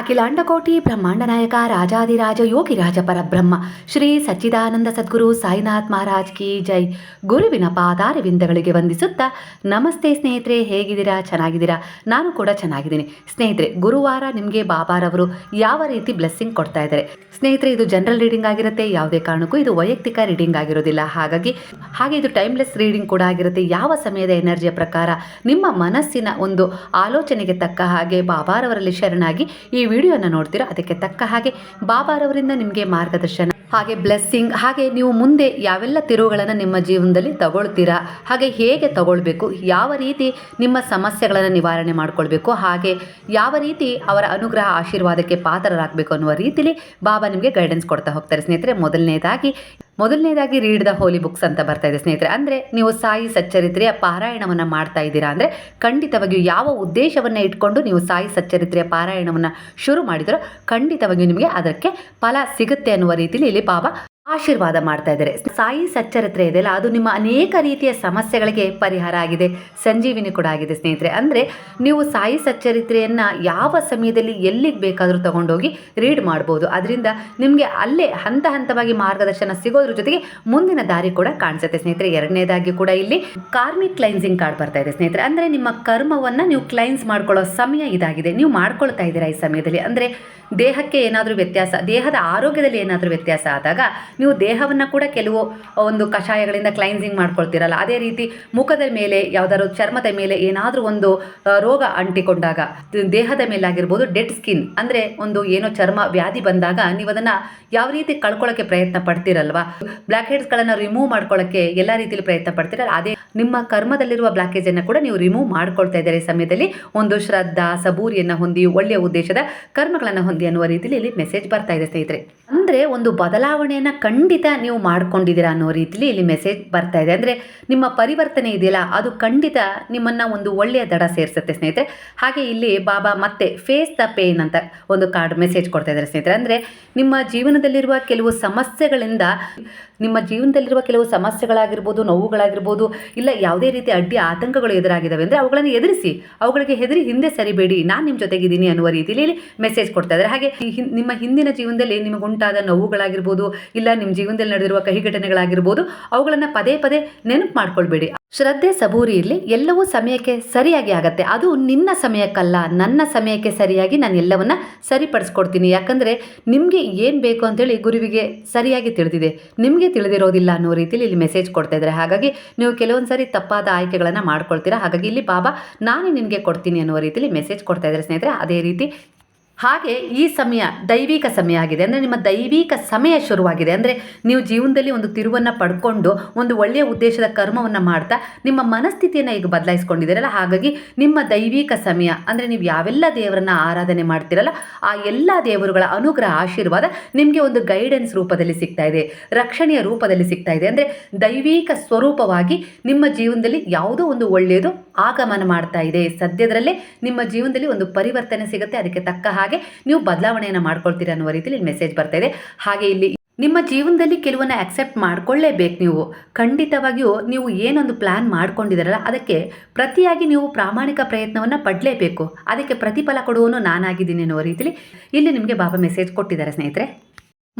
ಅಖಿಲಾಂಡಕೋಟಿ ಬ್ರಹ್ಮಾಂಡ ನಾಯಕ ರಾಜಾದಿರಾಜ ಯೋಗಿರಾಜ ಪರಬ್ರಹ್ಮ, ಶ್ರೀ ಸಚ್ಚಿದಾನಂದ ಸದ್ಗುರು ಸಾಯಿನಾಥ್ ಮಹಾರಾಜ್ ಕಿ ಜೈ. ಗುರುವಿನ ಪಾದಾರವಿಂದಗಳಿಗೆ ವಂದಿಸುತ್ತಾ, ನಮಸ್ತೆ ಸ್ನೇಹಿತರೆ, ಹೇಗಿದ್ದೀರಾ? ಚೆನ್ನಾಗಿದ್ದೀರಾ? ನಾನು ಕೂಡ ಚೆನ್ನಾಗಿದ್ದೀನಿ. ಸ್ನೇಹಿತರೆ, ಗುರುವಾರ ನಿಮಗೆ ಬಾಬಾರವರು ಯಾವ ರೀತಿ ಬ್ಲೆಸ್ಸಿಂಗ್ ಕೊಡ್ತಾ ಇದ್ದಾರೆ? ಸ್ನೇಹಿತರೆ, ಇದು ಜನರಲ್ ರೀಡಿಂಗ್ ಆಗಿರುತ್ತೆ, ಯಾವುದೇ ಕಾರಣಕ್ಕೂ ಇದು ವೈಯಕ್ತಿಕ ರೀಡಿಂಗ್ ಆಗಿರೋದಿಲ್ಲ. ಹಾಗಾಗಿ, ಹಾಗೆ ಇದು ಟೈಮ್ಲೆಸ್ ರೀಡಿಂಗ್ ಕೂಡ ಆಗಿರುತ್ತೆ. ಯಾವ ಸಮಯದ ಎನರ್ಜಿಯ ಪ್ರಕಾರ ನಿಮ್ಮ ಮನಸ್ಸಿನ ಒಂದು ಆಲೋಚನೆಗೆ ತಕ್ಕ ಹಾಗೆ ಬಾಬಾರವರಲ್ಲಿ ಶರಣಾಗಿ ಈ ವಿಡಿಯೋನ ನೋಡ್ತೀರಾ? ಅದಕ್ಕೆ ತಕ್ಕ ಹಾಗೆ ಬಾಬಾರವರಿಂದ ನಿಮಗೆ ಮಾರ್ಗದರ್ಶನ ಹಾಗೆ ಬ್ಲೆಸ್ಸಿಂಗ್ ಹಾಗೆ ನೀವು ಮುಂದೆ ಯಾವೆಲ್ಲ ತಿರುವುಗಳನ್ನು ನಿಮ್ಮ ಜೀವನದಲ್ಲಿ ತಗೊಳ್ತೀರಾ, ಹಾಗೆ ಹೇಗೆ ತಗೊಳ್ಬೇಕು, ಯಾವ ರೀತಿ ನಿಮ್ಮ ಸಮಸ್ಯೆಗಳನ್ನು ನಿವಾರಣೆ ಮಾಡಿಕೊಳ್ಬೇಕು, ಹಾಗೆ ಯಾವ ರೀತಿ ಅವರ ಅನುಗ್ರಹ ಆಶೀರ್ವಾದಕ್ಕೆ ಪಾತ್ರರಾಗಬೇಕು ಅನ್ನುವ ರೀತಿಲಿ ಬಾಬಾ ನಿಮಗೆ ಗೈಡೆನ್ಸ್ ಕೊಡ್ತಾ ಹೋಗ್ತಾರೆ. ಸ್ನೇಹಿತರೆ, ಮೊದಲನೇದಾಗಿ ಮೊದಲನೇದಾಗಿ ರೀಡ್ ದ ಹೋಲಿ ಬುಕ್ಸ್ ಅಂತ ಬರ್ತಾ ಇದೆ. ಸ್ನೇಹಿತರೆ, ಅಂದರೆ ನೀವು ಸಾಯಿ ಸಚ್ಚರಿತ್ರೆಯ ಪಾರಾಯಣವನ್ನು ಮಾಡ್ತಾ ಇದ್ದೀರಾ ಅಂದರೆ ಖಂಡಿತವಾಗಿಯೂ ಯಾವ ಉದ್ದೇಶವನ್ನು ಇಟ್ಕೊಂಡು ನೀವು ಸಾಯಿ ಸಚ್ಚರಿತ್ರೆಯ ಪಾರಾಯಣವನ್ನು ಶುರು ಮಾಡಿದರೋ ಖಂಡಿತವಾಗಿಯೂ ನಿಮಗೆ ಅದಕ್ಕೆ ಫಲ ಸಿಗುತ್ತೆ ಅನ್ನುವ ರೀತಿಯಲ್ಲಿ ಇಲ್ಲಿ ಬಾಬಾ ಆಶೀರ್ವಾದ ಮಾಡ್ತಾ ಇದ್ದಾರೆ. ಸಾಯಿ ಸಚ್ಚರಿತ್ರೆ ಇದೆಯಲ್ಲ ಅದು ನಿಮ್ಮ ಅನೇಕ ರೀತಿಯ ಸಮಸ್ಯೆಗಳಿಗೆ ಪರಿಹಾರ ಆಗಿದೆ. ಸಂಜೀವಿನಿ ಕೂಡ ಆಗಿದೆ ಸ್ನೇಹಿತರೆ. ಅಂದರೆ ನೀವು ಸಾಯಿ ಸಚ್ಚರಿತ್ರೆಯನ್ನು ಯಾವ ಸಮಯದಲ್ಲಿ ಎಲ್ಲಿಗೆ ಬೇಕಾದರೂ ತಗೊಂಡೋಗಿ ರೀಡ್ ಮಾಡ್ಬೋದು. ಅದರಿಂದ ನಿಮಗೆ ಅಲ್ಲೇ ಹಂತ ಹಂತವಾಗಿ ಮಾರ್ಗದರ್ಶನ ಸಿಗೋದ್ರ ಜೊತೆಗೆ ಮುಂದಿನ ದಾರಿ ಕೂಡ ಕಾಣಿಸುತ್ತೆ ಸ್ನೇಹಿತರೆ. ಎರಡನೇದಾಗಿ ಕೂಡ ಇಲ್ಲಿ ಕಾರ್ಮಿಕ್ ಕ್ಲೈನ್ಸಿಂಗ್ ಕಾರ್ಡ್ ಬರ್ತಾ ಇದೆ ಸ್ನೇಹಿತರೆ. ಅಂದರೆ ನಿಮ್ಮ ಕರ್ಮವನ್ನು ನೀವು ಕ್ಲೈನ್ಸ್ ಮಾಡ್ಕೊಳ್ಳೋ ಸಮಯ ಇದಾಗಿದೆ. ನೀವು ಮಾಡ್ಕೊಳ್ತಾ ಇದ್ದೀರಾ ಈ ಸಮಯದಲ್ಲಿ. ಅಂದರೆ ದೇಹಕ್ಕೆ ಏನಾದರೂ ವ್ಯತ್ಯಾಸ, ದೇಹದ ಆರೋಗ್ಯದಲ್ಲಿ ಏನಾದರೂ ವ್ಯತ್ಯಾಸ ಆದಾಗ ನೀವು ದೇಹವನ್ನು ಕೂಡ ಕೆಲವು ಒಂದು ಕಷಾಯಗಳಿಂದ ಕ್ಲೈನ್ಸಿಂಗ್ ಮಾಡ್ಕೊಳ್ತೀರಲ್ಲ. ಅದೇ ರೀತಿ ಮುಖದ ಮೇಲೆ, ಯಾವುದಾದ್ರು ಚರ್ಮದ ಮೇಲೆ ಏನಾದರೂ ಒಂದು ರೋಗ ಅಂಟಿಕೊಂಡಾಗ ದೇಹದ ಮೇಲೆ ಆಗಿರ್ಬೋದು ಡೆಡ್ ಸ್ಕಿನ್ ಅಂದರೆ ಒಂದು ಏನೋ ಚರ್ಮ ವ್ಯಾಧಿ ಬಂದಾಗ ನೀವು ಅದನ್ನು ಯಾವ ರೀತಿ ಕಳ್ಕೊಳ್ಳೋಕ್ಕೆ ಪ್ರಯತ್ನ ಪಡ್ತೀರಲ್ವಾ? ಬ್ಲ್ಯಾಕ್ ಹೆಡ್ಸ್ಗಳನ್ನು ರಿಮೂವ್ ಮಾಡ್ಕೊಳ್ಳೋಕ್ಕೆ ಎಲ್ಲ ರೀತಿಯಲ್ಲಿ ಪ್ರಯತ್ನ ಪಡ್ತೀರಲ್ಲ. ಅದೇ ನಿಮ್ಮ ಕರ್ಮದಲ್ಲಿರುವ ಬ್ಲಾಕೇಜನ್ನು ಕೂಡ ನೀವು ರಿಮೂವ್ ಮಾಡ್ಕೊಳ್ತಾ ಇದ್ದಾರೆ ಸಮಯದಲ್ಲಿ. ಒಂದು ಶ್ರದ್ಧಾ, ಸಬೂರಿಯನ್ನು ಹೊಂದಿ, ಒಳ್ಳೆಯ ಉದ್ದೇಶದ ಕರ್ಮಗಳನ್ನು ಹೊಂದಿ ಅನ್ನುವ ರೀತಿಯಲ್ಲಿ ಇಲ್ಲಿ ಮೆಸೇಜ್ ಬರ್ತಾ ಇದೆ ಸ್ನೇಹಿತರೆ. ಅಂದರೆ ಒಂದು ಬದಲಾವಣೆಯನ್ನು ಖಂಡಿತ ನೀವು ಮಾಡ್ಕೊಂಡಿದ್ದೀರಾ ಅನ್ನೋ ರೀತಿಲಿ ಇಲ್ಲಿ ಮೆಸೇಜ್ ಬರ್ತಾ ಇದೆ. ಅಂದರೆ ನಿಮ್ಮ ಪರಿವರ್ತನೆ ಇದೆಯಲ್ಲ, ಅದು ಖಂಡಿತ ನಿಮ್ಮನ್ನು ಒಂದು ಒಳ್ಳೆಯ ದಡ ಸೇರಿಸುತ್ತೆ ಸ್ನೇಹಿತರೆ. ಹಾಗೆ ಇಲ್ಲಿ ಬಾಬಾ ಮತ್ತೆ ಫೇಸ್ ದ ಪೇನ್ ಅಂತ ಒಂದು ಕಾರ್ಡ್ ಮೆಸೇಜ್ ಕೊಡ್ತಾ ಇದ್ದಾರೆ ಸ್ನೇಹಿತರೆ. ಅಂದರೆ ನಿಮ್ಮ ಜೀವನದಲ್ಲಿರುವ ಕೆಲವು ಸಮಸ್ಯೆಗಳಿಂದ ನಿಮ್ಮ ಜೀವನದಲ್ಲಿರುವ ಕೆಲವು ಸಮಸ್ಯೆಗಳಾಗಿರ್ಬೋದು, ನೋವುಗಳಾಗಿರ್ಬೋದು, ಇಲ್ಲ ಯಾವುದೇ ರೀತಿ ಅಡ್ಡಿ ಆತಂಕಗಳು ಎದುರಾಗಿದ್ದಾವೆ ಅಂದರೆ ಅವುಗಳನ್ನು ಎದುರಿಸಿ, ಅವುಗಳಿಗೆ ಹೆದರಿ ಹಿಂದೆ ಸರಿಬೇಡಿ, ನಾನು ನಿಮ್ಮ ಜೊತೆಗಿದ್ದೀನಿ ಅನ್ನುವ ರೀತಿಯಲ್ಲಿ ಮೆಸೇಜ್ ಕೊಡ್ತಾ ಇದ್ದಾರೆ. ಹಾಗೆ ನಿಮ್ಮ ಹಿಂದಿನ ಜೀವನದಲ್ಲಿ ನಿಮಗುಂಟಾದ ನೋವುಗಳಾಗಿರ್ಬೋದು, ಇಲ್ಲ ನಿಮ್ಮ ಜೀವನದಲ್ಲಿ ನಡೆದಿರುವ ಕಹಿ ಘಟನೆಗಳಾಗಿರ್ಬೋದು ಅವುಗಳನ್ನು ಪದೇ ಪದೇ ನೆನಪು ಮಾಡ್ಕೊಳ್ಬೇಡಿ. ಶ್ರದ್ಧೆ ಸಬೂರಿ ಇರಲಿ, ಎಲ್ಲವೂ ಸಮಯಕ್ಕೆ ಸರಿಯಾಗಿ ಆಗತ್ತೆ. ಅದು ನಿನ್ನ ಸಮಯಕ್ಕಲ್ಲ. ನನ್ನ ಸಮಯಕ್ಕೆ ಸರಿಯಾಗಿ ನಾನು ಎಲ್ಲವನ್ನ ಸರಿಪಡಿಸ್ಕೊಡ್ತೀನಿ. ಯಾಕಂದರೆ ನಿಮಗೆ ಏನು ಬೇಕು ಅಂತೇಳಿ ಗುರುವಿಗೆ ಸರಿಯಾಗಿ ತಿಳಿದಿದೆ. ನಿಮಗೆ ತಿಳಿದಿರೋದಿಲ್ಲ ಅನ್ನೋ ರೀತಿಯಲ್ಲಿ ಇಲ್ಲಿ ಮೆಸೇಜ್ ಕೊಡ್ತಾ ಇದ್ದಾರೆ. ಹಾಗಾಗಿ ನೀವು ಕೆಲವೊಂದು ಸಾರಿ ತಪ್ಪಾದ ಆಯ್ಕೆಗಳನ್ನು ಮಾಡ್ಕೊಳ್ತೀರಾ. ಹಾಗಾಗಿ ಇಲ್ಲಿ, ಬಾಬಾ, ನಾನೇ ನಿನಗೆ ಕೊಡ್ತೀನಿ ಅನ್ನೋ ರೀತಿಯಲ್ಲಿ ಮೆಸೇಜ್ ಕೊಡ್ತಾ ಇದ್ದಾರೆ ಸ್ನೇಹಿತರೆ. ಅದೇ ರೀತಿ ಹಾಗೆ ಈ ಸಮಯ ದೈವಿಕ ಸಮಯ ಆಗಿದೆ. ಅಂದರೆ ನಿಮ್ಮ ದೈವಿಕ ಸಮಯ ಶುರುವಾಗಿದೆ. ಅಂದರೆ ನೀವು ಜೀವನದಲ್ಲಿ ಒಂದು ತಿರುವನ್ನು ಪಡ್ಕೊಂಡು ಒಂದು ಒಳ್ಳೆಯ ಉದ್ದೇಶದ ಕರ್ಮವನ್ನು ಮಾಡ್ತಾ ನಿಮ್ಮ ಮನಸ್ಥಿತಿಯನ್ನು ಈಗ ಬದಲಾಯಿಸ್ಕೊಂಡಿದ್ದೀರಲ್ಲ. ಹಾಗಾಗಿ ನಿಮ್ಮ ದೈವಿಕ ಸಮಯ, ಅಂದರೆ ನೀವು ಯಾವೆಲ್ಲ ದೇವರನ್ನ ಆರಾಧನೆ ಮಾಡ್ತೀರಲ್ಲ, ಆ ಎಲ್ಲ ದೇವರುಗಳ ಅನುಗ್ರಹ, ಆಶೀರ್ವಾದ ನಿಮಗೆ ಒಂದು ಗೈಡೆನ್ಸ್ ರೂಪದಲ್ಲಿ ಸಿಗ್ತಾ ಇದೆ. ರಕ್ಷಣೆಯ ರೂಪದಲ್ಲಿ ಸಿಗ್ತಾ ಇದೆ. ಅಂದರೆ ದೈವಿಕ ಸ್ವರೂಪವಾಗಿ ನಿಮ್ಮ ಜೀವನದಲ್ಲಿ ಯಾವುದೋ ಒಂದು ಒಳ್ಳೆಯದು ಆಗಮನ ಮಾಡ್ತಾ ಇದೆ. ಸದ್ಯದರಲ್ಲೇ ನಿಮ್ಮ ಜೀವನದಲ್ಲಿ ಒಂದು ಪರಿವರ್ತನೆ ಸಿಗುತ್ತೆ. ಅದಕ್ಕೆ ತಕ್ಕ ಹಾಗೆ ನೀವು ಬದಲಾವಣೆಯನ್ನು ಮಾಡ್ಕೊಳ್ತೀರಾ ಅನ್ನೋ ರೀತಿಯಲ್ಲಿ ಮೆಸೇಜ್ ಬರ್ತಾ ಇದೆ. ಹಾಗೆ ಇಲ್ಲಿ ನಿಮ್ಮ ಜೀವನದಲ್ಲಿ ಕೆಲವನ್ನ ಅಕ್ಸೆಪ್ಟ್ ಮಾಡ್ಕೊಳ್ಳೇಬೇಕು ನೀವು. ಖಂಡಿತವಾಗಿಯೂ ನೀವು ಏನೊಂದು ಪ್ಲ್ಯಾನ್ ಮಾಡ್ಕೊಂಡಿದ್ದೀರಲ್ಲ, ಅದಕ್ಕೆ ಪ್ರತಿಯಾಗಿ ನೀವು ಪ್ರಾಮಾಣಿಕ ಪ್ರಯತ್ನವನ್ನು ಪಡಲೇಬೇಕು. ಅದಕ್ಕೆ ಪ್ರತಿಫಲ ಕೊಡುವನು ನಾನಾಗಿದ್ದೀನಿ ಅನ್ನುವ ರೀತಿಯಲ್ಲಿ ಇಲ್ಲಿ ನಿಮಗೆ ಬಾಬಾ ಮೆಸೇಜ್ ಕೊಟ್ಟಿದ್ದಾರೆ ಸ್ನೇಹಿತರೆ.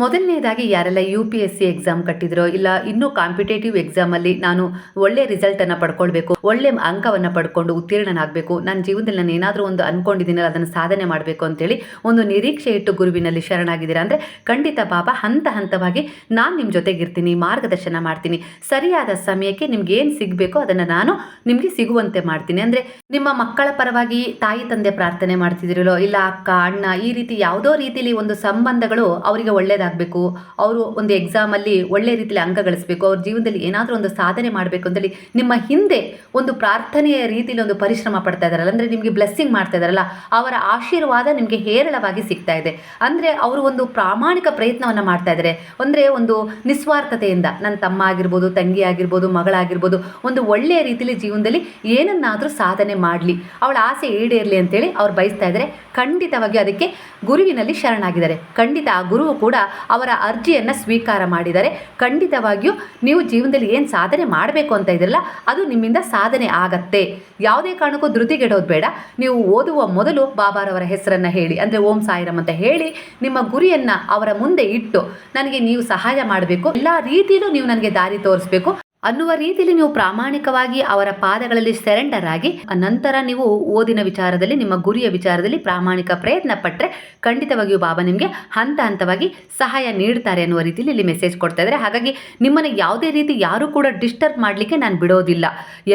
ಮೊದಲನೇದಾಗಿ ಯಾರೆಲ್ಲ U P S C exam ಕಟ್ಟಿದ್ರೋ ಇಲ್ಲ ಇನ್ನೂ ಕಾಂಪಿಟೇಟಿವ್ ಎಕ್ಸಾಮಲ್ಲಿ ನಾನು ಒಳ್ಳೆ ರಿಸಲ್ಟನ್ನು ಪಡ್ಕೊಳ್ಬೇಕು, ಒಳ್ಳೆ ಅಂಕವನ್ನು ಪಡ್ಕೊಂಡು ಉತ್ತೀರ್ಣನಾಗಬೇಕು ನನ್ನ ಜೀವನದಲ್ಲಿ ನಾನು ಏನಾದರೂ ಒಂದು ಅಂದ್ಕೊಂಡಿದ್ದೀನಲ್ಲ ಅದನ್ನು ಸಾಧನೆ ಮಾಡಬೇಕು ಅಂತೇಳಿ ಒಂದು ನಿರೀಕ್ಷೆ ಇಟ್ಟು ಗುರುವಿನಲ್ಲಿ ಶರಣಾಗಿದ್ದೀರಾ ಅಂದರೆ ಖಂಡಿತ ಪಾಪ ಹಂತ ಹಂತವಾಗಿ ನಾನು ನಿಮ್ಮ ಜೊತೆಗಿರ್ತೀನಿ, ಮಾರ್ಗದರ್ಶನ ಮಾಡ್ತೀನಿ, ಸರಿಯಾದ ಸಮಯಕ್ಕೆ ನಿಮ್ಗೆ ಏನು ಸಿಗಬೇಕೋ ಅದನ್ನು ನಾನು ನಿಮಗೆ ಸಿಗುವಂತೆ ಮಾಡ್ತೀನಿ. ಅಂದರೆ ನಿಮ್ಮ ಮಕ್ಕಳ ಪರವಾಗಿ ತಾಯಿ ತಂದೆ ಪ್ರಾರ್ಥನೆ ಮಾಡ್ತಿದ್ದೀರಲ್ಲೋ ಇಲ್ಲ ಅಕ್ಕ, ಅಣ್ಣ, ಈ ರೀತಿ ಯಾವುದೋ ರೀತಿಯಲ್ಲಿ ಒಂದು ಸಂಬಂಧಗಳು ಅವರಿಗೆ ಒಳ್ಳೇದಾಗಬೇಕು ಅವರು ಒಂದು ಎಕ್ಸಾಮಲ್ಲಿ ಒಳ್ಳೆ ರೀತಿಯಲ್ಲಿ ಅಂಕ ಗಳಿಸಬೇಕು. ಅವ್ರ ಜೀವನದಲ್ಲಿ ಏನಾದರೂ ಒಂದು ಸಾಧನೆ ಮಾಡಬೇಕು ಅಂತೇಳಿ ನಿಮ್ಮ ಹಿಂದೆ ಒಂದು ಪ್ರಾರ್ಥನೆಯ ರೀತಿಯಲ್ಲಿ ಒಂದು ಪರಿಶ್ರಮ ಪಡ್ತಾ ಇದ್ದಾರಲ್ಲ ಅಂದರೆ ನಿಮಗೆ ಬ್ಲೆಸ್ಸಿಂಗ್ ಮಾಡ್ತಾ ಇದ್ದಾರಲ್ಲ ಅವರ ಆಶೀರ್ವಾದ ನಿಮಗೆ ಹೇರಳವಾಗಿ ಸಿಗ್ತಾ ಇದೆ. ಅಂದರೆ ಅವರು ಒಂದು ಪ್ರಾಮಾಣಿಕ ಪ್ರಯತ್ನವನ್ನು ಮಾಡ್ತಾ ಇದ್ದಾರೆ ಅಂದರೆ ಒಂದು ನಿಸ್ವಾರ್ಥತೆಯಿಂದ ನನ್ನ ತಮ್ಮ ಆಗಿರ್ಬೋದು, ತಂಗಿ ಆಗಿರ್ಬೋದು, ಮಗಳಾಗಿರ್ಬೋದು, ಒಂದು ಒಳ್ಳೆಯ ರೀತಿಯಲ್ಲಿ ಜೀವನದಲ್ಲಿ ಏನನ್ನಾದರೂ ಸಾಧನೆ ಮಾಡಲಿ. ಅವಳ ಆಸೆ ಈಡೇರಲಿ ಅಂತೇಳಿ ಅವ್ರು ಬಯಸ್ತಾ ಇದ್ದಾರೆ ಖಂಡಿತವಾಗಿ ಅದಕ್ಕೆ ಗುರುವಿನಲ್ಲಿ ಶರಣಾಗಿದ್ದಾರೆ. ಖಂಡಿತ ಆ ಗುರುವು ಕೂಡ ಅವರ ಅರ್ಜಿಯನ್ನು ಸ್ವೀಕಾರ ಮಾಡಿದರೆ ಖಂಡಿತವಾಗಿಯೂ ನೀವು ಜೀವನದಲ್ಲಿ ಏನು ಸಾಧನೆ ಮಾಡಬೇಕು ಅಂತ ಇದ್ರಲ್ಲ, ಅದು ನಿಮ್ಮಿಂದ ಸಾಧನೆ ಆಗತ್ತೆ. ಯಾವುದೇ ಕಾರಣಕ್ಕೂ ಧೃತಿಗೆಡೋದು ಬೇಡ. ನೀವು ಓದುವ ಮೊದಲು ಬಾಬಾರವರ ಹೆಸರನ್ನು ಹೇಳಿ, ಅಂದರೆ ಓಂ ಸಾಯಿರಂ ಅಂತ ಹೇಳಿ, ನಿಮ್ಮ ಗುರಿಯನ್ನು ಅವರ ಮುಂದೆ ಇಟ್ಟು, ನನಗೆ ನೀವು ಸಹಾಯ ಮಾಡಬೇಕು. ಎಲ್ಲ ರೀತಿಯಲ್ಲೂ ನೀವು ನನಗೆ ದಾರಿ ತೋರಿಸ್ಬೇಕು. ಅನ್ನುವ ರೀತಿಯಲ್ಲಿ ನೀವು ಪ್ರಾಮಾಣಿಕವಾಗಿ ಅವರ ಪಾದಗಳಲ್ಲಿ ಸೆರೆಂಡರ್ ಆಗಿ ನಂತರ ನೀವು ಓದಿನ ವಿಚಾರದಲ್ಲಿ, ನಿಮ್ಮ ಗುರಿಯ ವಿಚಾರದಲ್ಲಿ ಪ್ರಾಮಾಣಿಕ ಪ್ರಯತ್ನ ಪಟ್ಟರೆ ಖಂಡಿತವಾಗಿಯೂ ಬಾಬಾ ನಿಮಗೆ ಹಂತ ಹಂತವಾಗಿ ಸಹಾಯ ನೀಡ್ತಾರೆ ಅನ್ನುವ ರೀತಿಯಲ್ಲಿ ಇಲ್ಲಿ ಮೆಸೇಜ್ ಕೊಡ್ತಾ ಇದ್ದಾರೆ. ಹಾಗಾಗಿ ನಿಮ್ಮನ್ನು ಯಾವುದೇ ರೀತಿ ಯಾರೂ ಕೂಡ ಡಿಸ್ಟರ್ಬ್ ಮಾಡಲಿಕ್ಕೆ ನಾನು ಬಿಡೋದಿಲ್ಲ.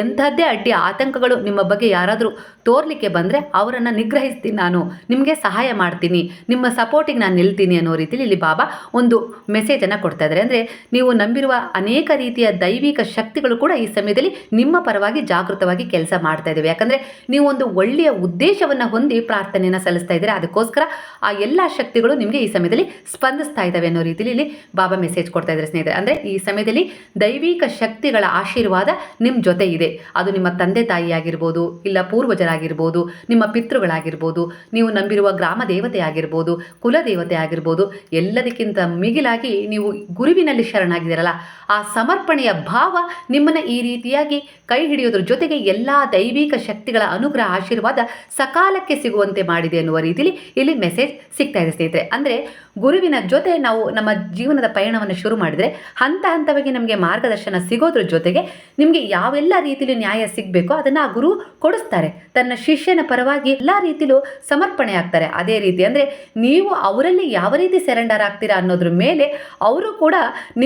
ಎಂಥದ್ದೇ ಅಡ್ಡಿ ಆತಂಕಗಳು ನಿಮ್ಮ ಬಗ್ಗೆ ಯಾರಾದರೂ ತೋರ್ಲಿಕ್ಕೆ ಬಂದರೆ ಅವರನ್ನು ನಿಗ್ರಹಿಸ್ತೀನಿ ನಾನು. ನಿಮಗೆ ಸಹಾಯ ಮಾಡ್ತೀನಿ. ನಿಮ್ಮ ಸಪೋರ್ಟಿಗೆ ನಾನು ನಿಲ್ತೀನಿ ಅನ್ನೋ ರೀತಿಯಲ್ಲಿ ಇಲ್ಲಿ ಬಾಬಾ ಒಂದು ಮೆಸೇಜನ್ನು ಕೊಡ್ತಾ ಇದ್ದಾರೆ. ಅಂದರೆ ನೀವು ನಂಬಿರುವ ಅನೇಕ ರೀತಿಯ ದೈವಿಕ ಶಕ್ತಿಗಳು ಕೂಡ ಈ ಸಮಯದಲ್ಲಿ ನಿಮ್ಮ ಪರವಾಗಿ ಜಾಗೃತವಾಗಿ ಕೆಲಸ ಮಾಡ್ತಾ ಇದ್ದಾವೆ ಯಾಕಂದರೆ ನೀವು ಒಂದು ಒಳ್ಳೆಯ ಉದ್ದೇಶವನ್ನು ಹೊಂದಿ ಪ್ರಾರ್ಥನೆಯನ್ನು ಸಲ್ಲಿಸ್ತಾ ಇದ್ದೀರಾ, ಅದಕ್ಕೋಸ್ಕರ ಆ ಎಲ್ಲ ಶಕ್ತಿಗಳು ನಿಮಗೆ ಈ ಸಮಯದಲ್ಲಿ ಸ್ಪಂದಿಸ್ತಾ ಇದ್ದಾವೆ ಅನ್ನೋ ರೀತಿಯಲ್ಲಿ ಇಲ್ಲಿ ಬಾಬಾ ಮೆಸೇಜ್ ಕೊಡ್ತಾ ಇದ್ದಾರೆ ಸ್ನೇಹಿತರೆ. ಅಂದರೆ ಈ ಸಮಯದಲ್ಲಿ ದೈವಿಕ ಶಕ್ತಿಗಳ ಆಶೀರ್ವಾದ ನಿಮ್ಮ ಜೊತೆ ಇದೆ. ಅದು ನಿಮ್ಮ ತಂದೆ ತಾಯಿ ಆಗಿರ್ಬೋದು, ಇಲ್ಲ ಪೂರ್ವಜರಾಗಿರ್ಬೋದು, ನಿಮ್ಮ ಪಿತೃಗಳಾಗಿರ್ಬೋದು, ನೀವು ನಂಬಿರುವ ಗ್ರಾಮ ದೇವತೆ ಆಗಿರ್ಬೋದು ಕುಲದೇವತೆ ಆಗಿರ್ಬೋದು, ಎಲ್ಲದಕ್ಕಿಂತ ಮಿಗಿಲಾಗಿ ನೀವು ಗುರುವಿನಲ್ಲಿ ಶರಣಾಗಿದ್ದೀರಲ್ಲ, ಆ ಸಮರ್ಪಣೆಯ ಭಾವ ನಿಮ್ಮನ್ನು ಈ ರೀತಿಯಾಗಿ ಕೈ ಹಿಡಿಯೋದ್ರ ಜೊತೆಗೆ ಎಲ್ಲ ದೈವಿಕ ಶಕ್ತಿಗಳ ಅನುಗ್ರಹ ಆಶೀರ್ವಾದ ಸಕಾಲಕ್ಕೆ ಸಿಗುವಂತೆ ಮಾಡಿದೆ ಅನ್ನುವ ರೀತಿಯಲ್ಲಿ ಇಲ್ಲಿ ಮೆಸೇಜ್ ಸಿಗ್ತಾ ಇದೆ ಸ್ನೇಹಿತರೆ. ಅಂದರೆ ಗುರುವಿನ ಜೊತೆ ನಾವು ನಮ್ಮ ಜೀವನದ ಪಯಣವನ್ನು ಶುರು ಮಾಡಿದರೆ ಹಂತ ಹಂತವಾಗಿ ನಮಗೆ ಮಾರ್ಗದರ್ಶನ ಸಿಗೋದ್ರ ಜೊತೆಗೆ ನಿಮಗೆ ಯಾವೆಲ್ಲ ರೀತಿಯಲ್ಲಿ ನ್ಯಾಯ ಸಿಗಬೇಕೋ, ಅದನ್ನು ಆ ಗುರು ಕೊಡಿಸ್ತಾರೆ. ತನ್ನ ಶಿಷ್ಯನ ಪರವಾಗಿ ಎಲ್ಲ ರೀತಿಲೂ ಸಮರ್ಪಣೆ ಆಗ್ತಾರೆ. ಅದೇ ರೀತಿ ಅಂದರೆ ನೀವು ಅವರಲ್ಲಿ ಯಾವ ರೀತಿ ಸೆರೆಂಡರ್ ಆಗ್ತೀರಾ ಅನ್ನೋದ್ರ ಮೇಲೆ ಅವರು ಕೂಡ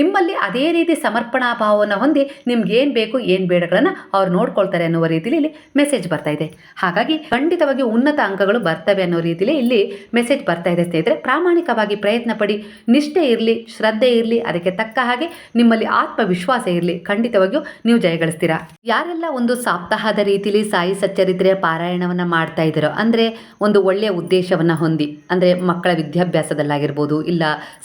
ನಿಮ್ಮಲ್ಲಿ ಅದೇ ರೀತಿ ಸಮರ್ಪಣಾ ಭಾವವನ್ನು ಹೊಂದಿ ನಿಮ್ಗೆ ಏನು ಬೇಕು, ಏನು ಬೇಡಗಳನ್ನು ಅವ್ರು ನೋಡ್ಕೊಳ್ತಾರೆ ಅನ್ನುವ ರೀತಿಯಲ್ಲಿ ಇಲ್ಲಿ ಮೆಸೇಜ್ ಬರ್ತಾ ಇದೆ. ಹಾಗಾಗಿ ಖಂಡಿತವಾಗಿ ಉನ್ನತ ಅಂಕಗಳು ಬರ್ತವೆ ಅನ್ನೋ ರೀತಿಯಲ್ಲಿ ಇಲ್ಲಿ ಮೆಸೇಜ್ ಬರ್ತಾ ಇದೆ ಸ್ನೇಹಿತರೆ. ಪ್ರಾಮಾಣಿಕವಾಗಿ ಪ್ರಯತ್ನ ಪಡಿ ನಿಷ್ಠೆ ಇರಲಿ, ಶ್ರದ್ಧೆ ಇರಲಿ, ಅದಕ್ಕೆ ತಕ್ಕ ಹಾಗೆ ನಿಮ್ಮಲ್ಲಿ ಆತ್ಮವಿಶ್ವಾಸ ಇರಲಿ. ಖಂಡಿತವಾಗಿಯೂ ನೀವು ಜಯಗಳಿಸ್ತೀರಾ? ಯಾರೆಲ್ಲ ಒಂದು ಸಪ್ತಾಹದ ರೀತಿಯಲ್ಲಿ ಸಾಯಿ ಸಚ್ಚರಿತ್ರೆಯ ಪಾರಾಯಣವನ್ನು ಮಾಡ್ತಾ ಇದ್ದೀರೋ, ಅಂದರೆ ಒಂದು ಒಳ್ಳೆಯ ಉದ್ದೇಶವನ್ನು ಹೊಂದಿ, ಅಂದರೆ ಮಕ್ಕಳ ವಿದ್ಯಾಭ್ಯಾಸದಲ್ಲಾಗಿರ್ಬೋದು, ಇಲ್ಲ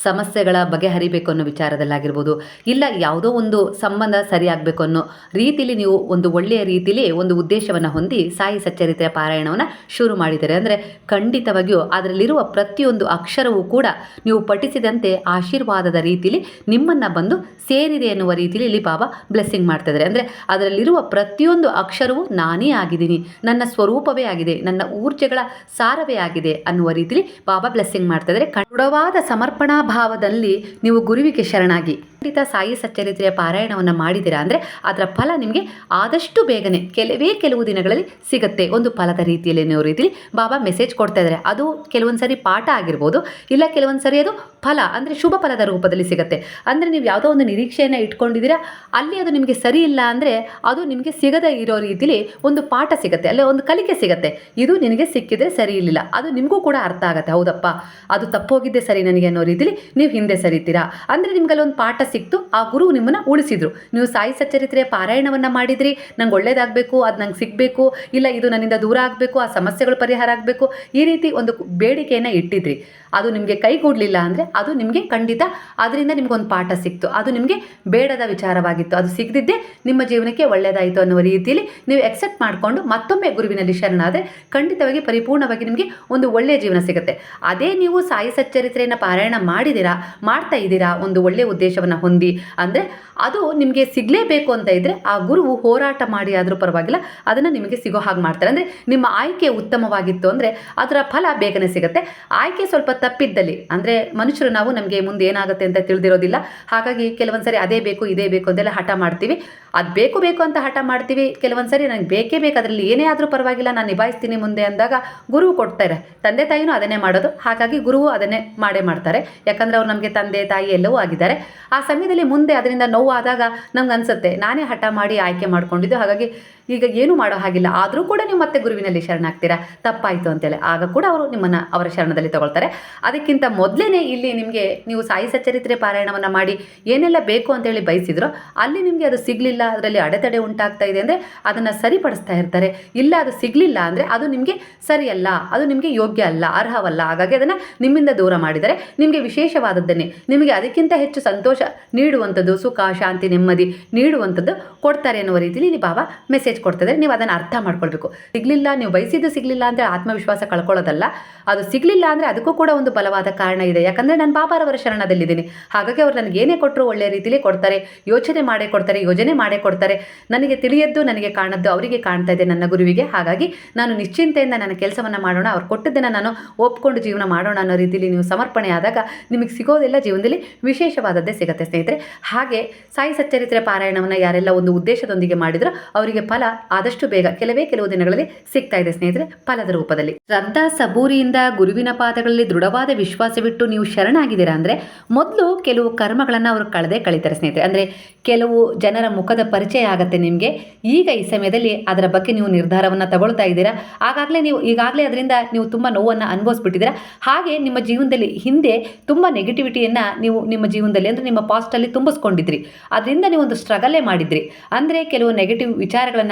ಸಮಸ್ಯೆಗಳ ಬಗೆಹರಿಬೇಕು ಅನ್ನೋ ವಿಚಾರದಲ್ಲಾಗಿರ್ಬೋದು, ಇಲ್ಲ ಯಾವುದೋ ಒಂದು ಸಂಬಂಧ ಸರಿಯಾಗಬೇಕು ಅನ್ನೋ ರೀತಿಯಲ್ಲಿ ನೀವು ಒಂದು ಒಳ್ಳೆಯ ರೀತಿಯಲ್ಲಿ ಒಂದು ಉದ್ದೇಶವನ್ನು ಹೊಂದಿ ಸಾಯಿ ಸಚ್ಚರಿತ್ರೆಯ ಪಾರಾಯಣವನ್ನು ಶುರು ಮಾಡಿದ್ದಾರೆ ಅಂದರೆ ಖಂಡಿತವಾಗಿಯೂ ಅದರಲ್ಲಿರುವ ಪ್ರತಿಯೊಂದು ಅಕ್ಷರವೂ ಕೂಡ ನೀವು ಪಠಿಸಿದಂತೆ ಆಶೀರ್ವಾದದ ರೀತಿಯಲ್ಲಿ ನಿಮ್ಮನ್ನು ಬಂದು ಸೇರಿದೆ ಎನ್ನುವ ರೀತಿಯಲ್ಲಿ ಇಲ್ಲಿ ಬಾಬಾ ಬ್ಲೆಸ್ಸಿಂಗ್ ಮಾಡ್ತಾ ಇದ್ದಾರೆ ಅಂದರೆ ಅದರಲ್ಲಿರುವ ಪ್ರತಿಯೊಂದು ಅಕ್ಷರವೂ ನಾನೇ ಆಗಿದ್ದೀನಿ, ನನ್ನ ಸ್ವರೂಪವೇ ಆಗಿದೆ, ನನ್ನ ಊರ್ಜೆಗಳ ಸಾರವೇ ಆಗಿದೆ ಅನ್ನುವ ರೀತಿಯಲ್ಲಿ ಬಾಬಾ ಬ್ಲೆಸ್ಸಿಂಗ್ ಮಾಡ್ತಾ ಇದ್ದಾರೆ ದೃಢವಾದ ಸಮರ್ಪಣಾ ಭಾವದಲ್ಲಿ ನೀವು ಗುರುವಿಗೆ ಶರಣಾಗಿ. ಖಂಡಿತ ಸಾಯಿ ಸಚ್ಚರಿತ್ರೆಯ ಪಾರಾಯಣವನ್ನು ಮಾಡಿದ್ದೀರಾ ಅಂದರೆ ಅದರ ಫಲ ನಿಮಗೆ ಆದಷ್ಟು ಬೇಗನೆ ಕೆಲವೇ ಕೆಲವು ದಿನಗಳಲ್ಲಿ ಸಿಗುತ್ತೆ. ಒಂದು ಫಲದ ರೀತಿಯಲ್ಲಿ ರೀತಿಯಲ್ಲಿ ಬಾಬಾ ಮೆಸೇಜ್ ಕೊಡ್ತಾ ಇದ್ದಾರೆ ಅದು ಕೆಲವೊಂದು ಸರಿ ಪಾಠ ಆಗಿರ್ಬೋದು, ಇಲ್ಲ ಕೆಲವೊಂದು ಸರಿ ಅದು ಫಲ, ಅಂದರೆ ಶುಭ ಫಲದ ರೂಪದಲ್ಲಿ ಸಿಗುತ್ತೆ. ಅಂದರೆ ನೀವು ಯಾವುದೋ ಒಂದು ನಿರೀಕ್ಷೆಯನ್ನು ಇಟ್ಕೊಂಡಿದ್ದೀರಾ, ಅಲ್ಲಿ ಅದು ನಿಮಗೆ ಸರಿ ಇಲ್ಲ ಅಂದರೆ ಅದು ನಿಮಗೆ ಸಿಗದೇ ಇರೋ ರೀತಿಲಿ ಒಂದು ಪಾಠ ಸಿಗುತ್ತೆ, ಅಲ್ಲೇ ಒಂದು ಕಲಿಕೆ ಸಿಗುತ್ತೆ. ಇದು ನಿನಗೆ ಸಿಕ್ಕಿದ್ರೆ ಸರಿ ಇರಲಿಲ್ಲ. ಅದು ನಿಮಗೂ ಕೂಡ ಅರ್ಥ ಆಗುತ್ತೆ, ಹೌದಪ್ಪ? ಅದು ತಪ್ಪೋಗಿದ್ದೆ ಸರಿ ನನಗೆ ಅನ್ನೋ ರೀತಿಲಿ ನೀವು ಹಿಂದೆ ಸರಿತೀರಾ. ಅಂದರೆ ನಿಮ್ಗಲ್ಲಿ ಒಂದು ಪಾಠ ಸಿಕ್ತು, ಆ ಗುರು ನಿಮ್ಮನ್ನು ಉಳಿಸಿದ್ರು. ನೀವು ಸಾಯಿ ಸಚ್ಚರಿತ್ರೆಯ ಪಾರಾಯಣವನ್ನು ಮಾಡಿದ್ರಿ, ನಂಗೆ ಒಳ್ಳೇದಾಗಬೇಕು, ಅದು ನಂಗೆ ಸಿಗಬೇಕು, ಇಲ್ಲ ಇದು ನನ್ನಿಂದ ದೂರ ಆಗಬೇಕು, ಆ ಸಮಸ್ಯೆಗಳು ಪರಿಹಾರ ಆಗಬೇಕು, ಈ ರೀತಿ ಒಂದು ಬೇಡಿಕೆಯನ್ನು ಇಟ್ಟಿದ್ರಿ. ಅದು ನಿಮಗೆ ಕೈಗೂಡಲಿಲ್ಲ ಅಂದರೆ ಅದು ನಿಮಗೆ ಖಂಡಿತ ಅದರಿಂದ ನಿಮಗೊಂದು ಪಾಠ ಸಿಕ್ತು. ಅದು ನಿಮಗೆ ಬೇಡದ ವಿಚಾರವಾಗಿತ್ತು. ಅದು ಸಿಗದಿದ್ದೇ ನಿಮ್ಮ ಜೀವನಕ್ಕೆ ಒಳ್ಳೆಯದಾಯಿತು ಅನ್ನುವ ರೀತಿಯಲ್ಲಿ ನೀವು ಎಕ್ಸೆಪ್ಟ್ ಮಾಡಿಕೊಂಡು ಮತ್ತೊಮ್ಮೆ ಗುರುವಿನಲ್ಲಿ ಶರಣಾದರೆ ಖಂಡಿತವಾಗಿ ಪರಿಪೂರ್ಣವಾಗಿ ನಿಮಗೆ ಒಂದು ಒಳ್ಳೆಯ ಜೀವನ ಸಿಗುತ್ತೆ. ಅದೇ ನೀವು ಸಾಯಿ ಸಚ್ಚರಿತ್ರೆಯನ್ನು ಪಾರಾಯಣ ಮಾಡಿದ್ದೀರಾ, ಮಾಡ್ತಾ ಇದ್ದೀರಾ, ಒಂದು ಒಳ್ಳೆಯ ಉದ್ದೇಶವನ್ನು ಹೊಂದಿ ಅಂದರೆ ಅದು ನಿಮಗೆ ಸಿಗಲೇಬೇಕು ಅಂತ ಇದ್ದರೆ ಆ ಗುರುವು ಹೋರಾಟ ಮಾಡಿ ಆದರೂ ಪರವಾಗಿಲ್ಲ, ಅದನ್ನು ನಿಮಗೆ ಸಿಗೋ ಹಾಗೆ ಮಾಡ್ತಾರೆ. ಅಂದರೆ ನಿಮ್ಮ ಆಯ್ಕೆ ಉತ್ತಮವಾಗಿತ್ತು ಅಂದರೆ ಅದರ ಫಲ ಬೇಗನೆ ಸಿಗುತ್ತೆ. ಆಯ್ಕೆ ಸ್ವಲ್ಪ ತಪ್ಪಿದ್ದಲ್ಲಿ ಅಂದರೆ ಮನುಷ್ಯರು ನಾವು ನಮಗೆ ಮುಂದೆ ಏನಾಗುತ್ತೆ ಅಂತ ತಿಳಿದಿರೋದಿಲ್ಲ. ಹಾಗಾಗಿ ಕೆಲವೊಂದು ಸರಿ ಅದೇ ಬೇಕು, ಇದೇ ಬೇಕು ಅಂತೆಲ್ಲ ಹಠ ಮಾಡ್ತೀವಿ. ಅದು ಬೇಕು ಬೇಕು ಅಂತ ಹಠ ಮಾಡ್ತೀವಿ. ಕೆಲವೊಂದು ಸರಿ ನನಗೆ ಬೇಕೇ ಬೇಕು, ಅದರಲ್ಲಿ ಏನೇ ಆದರೂ ಪರವಾಗಿಲ್ಲ, ನಾನು ನಿಭಾಯಿಸ್ತೀನಿ ಮುಂದೆ ಅಂದಾಗ ಗುರುವು ಕೊಡ್ತಾರೆ. ತಂದೆ ತಾಯಿನೂ ಅದನ್ನೇ ಮಾಡೋದು. ಹಾಗಾಗಿ ಗುರುವು ಅದನ್ನೇ ಮಾಡೇ ಮಾಡ್ತಾರೆ. ಯಾಕಂದರೆ ಅವ್ರು ನಮಗೆ ತಂದೆ, ತಾಯಿ ಎಲ್ಲವೂ ಆಗಿದ್ದಾರೆ. ಆ ಸಮಯದಲ್ಲಿ ಮುಂದೆ ಅದರಿಂದ ನೋವು ಆದಾಗ ನಮ್ಗೆ ಅನಿಸುತ್ತೆ, ನಾನೇ ಹಠ ಮಾಡಿ ಆಯ್ಕೆ ಮಾಡ್ಕೊಂಡಿದ್ದು. ಹಾಗಾಗಿ ಈಗ ಏನು ಮಾಡೋ ಹಾಗಿಲ್ಲ. ಆದರೂ ಕೂಡ ನೀವು ಮತ್ತೆ ಗುರುವಿನಲ್ಲಿ ಶರಣಾಗ್ತೀರಾ? ತಪ್ಪಾಯಿತು ಅಂತೇಳಿ. ಆಗ ಕೂಡ ಅವರು ನಿಮ್ಮನ್ನು ಅವರ ಶರಣದಲ್ಲಿ ತಗೊಳ್ತಾರೆ. ಅದಕ್ಕಿಂತ ಮೊದಲೇ ಇಲ್ಲಿ ನಿಮಗೆ ನೀವು ಸಾಯಿ ಸಚ್ಚರಿತ್ರೆ ಪಾರಾಯಣವನ್ನು ಮಾಡಿ ಏನೆಲ್ಲ ಬೇಕು ಅಂತೇಳಿ ಬಯಸಿದ್ರೋ, ಅಲ್ಲಿ ನಿಮಗೆ ಅದು ಸಿಗಲಿಲ್ಲ. ಅದರಲ್ಲಿ ಅಡೆತಡೆ ಉಂಟಾಗ್ತಾ ಇದೆ ಅಂದರೆ ಅದನ್ನು ಸರಿಪಡಿಸ್ತಾ ಇರ್ತಾರೆ. ಇಲ್ಲ ಅದು ಸಿಗಲಿಲ್ಲ ಅಂದರೆ ಅದು ನಿಮಗೆ ಸರಿಯಲ್ಲ. ಅದು ನಿಮಗೆ ಯೋಗ್ಯ ಅಲ್ಲ, ಅರ್ಹವಲ್ಲ. ಹಾಗಾಗಿ ಅದನ್ನು ನಿಮ್ಮಿಂದ ದೂರ ಮಾಡಿದರೆ ನಿಮಗೆ ವಿಶೇಷವಾದದ್ದನ್ನೇ, ನಿಮಗೆ ಅದಕ್ಕಿಂತ ಹೆಚ್ಚು ಸಂತೋಷ ನೀಡುವಂಥದ್ದು, ಸುಖ, ಶಾಂತಿ, ನೆಮ್ಮದಿ ನೀಡುವಂಥದ್ದು ಕೊಡ್ತಾರೆ ಅನ್ನುವ ರೀತಿಯಲ್ಲಿ ಇಲ್ಲಿ ಬಾಬಾ ಮೆಸೇಜ್ ಮೆಸೇಜ್ ಕೊಡ್ತಿದ್ರೆ ನೀವು ಅದನ್ನು ಅರ್ಥ ಮಾಡ್ಕೊಳ್ಬೇಕು. ಸಿಗಲಿಲ್ಲ, ನೀವು ಬಯಸಿದ್ದು ಸಿಗಲಿಲ್ಲ ಅಂದರೆ ಆತ್ಮವಿಶ್ವಾಸ ಕಳ್ಕೊಳ್ಳೋದಲ್ಲ, ಅದು ಸಿಗಲಿಲ್ಲ ಅಂದರೆ ಅದಕ್ಕೂ ಕೂಡ ಒಂದು ಬಲವಾದ ಕಾರಣ ಇದೆ. ಯಾಕಂದರೆ ನಾನು ಪಾಪಾರವರ ಶರಣದಲ್ಲಿದ್ದೀನಿ. ಹಾಗಾಗಿ ಅವ್ರು ನನಗೆ ಏನೇ ಕೊಟ್ಟರು ಒಳ್ಳೆಯ ರೀತಿಯಲ್ಲಿ ಕೊಡ್ತಾರೆ, ಯೋಚನೆ ಮಾಡೇ ಕೊಡ್ತಾರೆ, ಯೋಜನೆ ಮಾಡೇ ಕೊಡ್ತಾರೆ. ನನಗೆ ತಿಳಿಯದ್ದು ನನಗೆ ಕಾಣದ್ದು ಅವರಿಗೆ ಕಾಣ್ತಾ ಇದೆ ನನ್ನ ಗುರುವಿಗೆ. ಹಾಗಾಗಿ ನಾನು ನಿಶ್ಚಿಂತೆಯಿಂದ ನನ್ನ ಕೆಲಸವನ್ನು ಮಾಡೋಣ, ಅವ್ರು ಕೊಟ್ಟದ್ದನ್ನು ನಾನು ಒಪ್ಕೊಂಡು ಜೀವನ ಮಾಡೋಣ ಅನ್ನೋ ರೀತಿಯಲ್ಲಿ ನೀವು ಸಮರ್ಪಣೆ ಆದಾಗ ನಿಮಗೆ ಸಿಗೋದೆಲ್ಲ ಜೀವನದಲ್ಲಿ ವಿಶೇಷವಾದದ್ದೇ ಸಿಗುತ್ತೆ ಸ್ನೇಹಿತರೆ. ಹಾಗೆ ಸಾಯಿ ಸಚ್ಚರಿತ್ರೆ ಪಾರಾಯಣವನ್ನು ಯಾರೆಲ್ಲ ಒಂದು ಉದ್ದೇಶದೊಂದಿಗೆ ಮಾಡಿದ್ರು ಅವರಿಗೆ ಫಲ ಆದಷ್ಟು ಬೇಗ, ಕೆಲವೇ ಕೆಲವು ದಿನಗಳಲ್ಲಿ ಸಿಗ್ತಾ ಇದೆ ಸ್ನೇಹಿತರೆ, ಫಲದ ರೂಪದಲ್ಲಿ. ಶ್ರದ್ಧಾ ಸಬೂರಿಯಿಂದ ಗುರುವಿನ ಪಾದಗಳಲ್ಲಿ ದೃಢವಾದ ವಿಶ್ವಾಸವಿಟ್ಟು ನೀವು ಶರಣಾಗಿದ್ದೀರಾ ಅಂದರೆ, ಮೊದಲು ಕೆಲವು ಕರ್ಮಗಳನ್ನು ಅವರು ಕಳೆದೇ ಕಳೀತಾರೆ ಸ್ನೇಹಿತರೆ. ಅಂದರೆ, ಕೆಲವು ಜನರ ಮುಖದ ಪರಿಚಯ ಆಗುತ್ತೆ ನಿಮಗೆ. ಈಗ ಈ ಸಮಯದಲ್ಲಿ ಅದರ ಬಗ್ಗೆ ನೀವು ನಿರ್ಧಾರವನ್ನು ತಗೊಳ್ತಾ ಇದ್ದೀರಾ? ಆಗಾಗಲೇ ನೀವು, ಈಗಾಗಲೇ ಅದರಿಂದ ನೀವು ತುಂಬ ನೋವನ್ನು ಅನುಭವಿಸ್ಬಿಟ್ಟಿದ್ದೀರಾ? ಹಾಗೆ ನಿಮ್ಮ ಜೀವನದಲ್ಲಿ ಹಿಂದೆ ತುಂಬ ನೆಗೆಟಿವಿಟಿಯನ್ನು ನೀವು ನಿಮ್ಮ ಜೀವನದಲ್ಲಿ ಅಂದರೆ ನಿಮ್ಮ ಪಾಸ್ಟಲ್ಲಿ ತುಂಬಿಸ್ಕೊಂಡಿದ್ರಿ. ಅದರಿಂದ ನೀವು ಒಂದು ಸ್ಟ್ರಗಲೇ ಮಾಡಿದ್ರಿ. ಅಂದರೆ, ಕೆಲವು ನೆಗೆಟಿವ್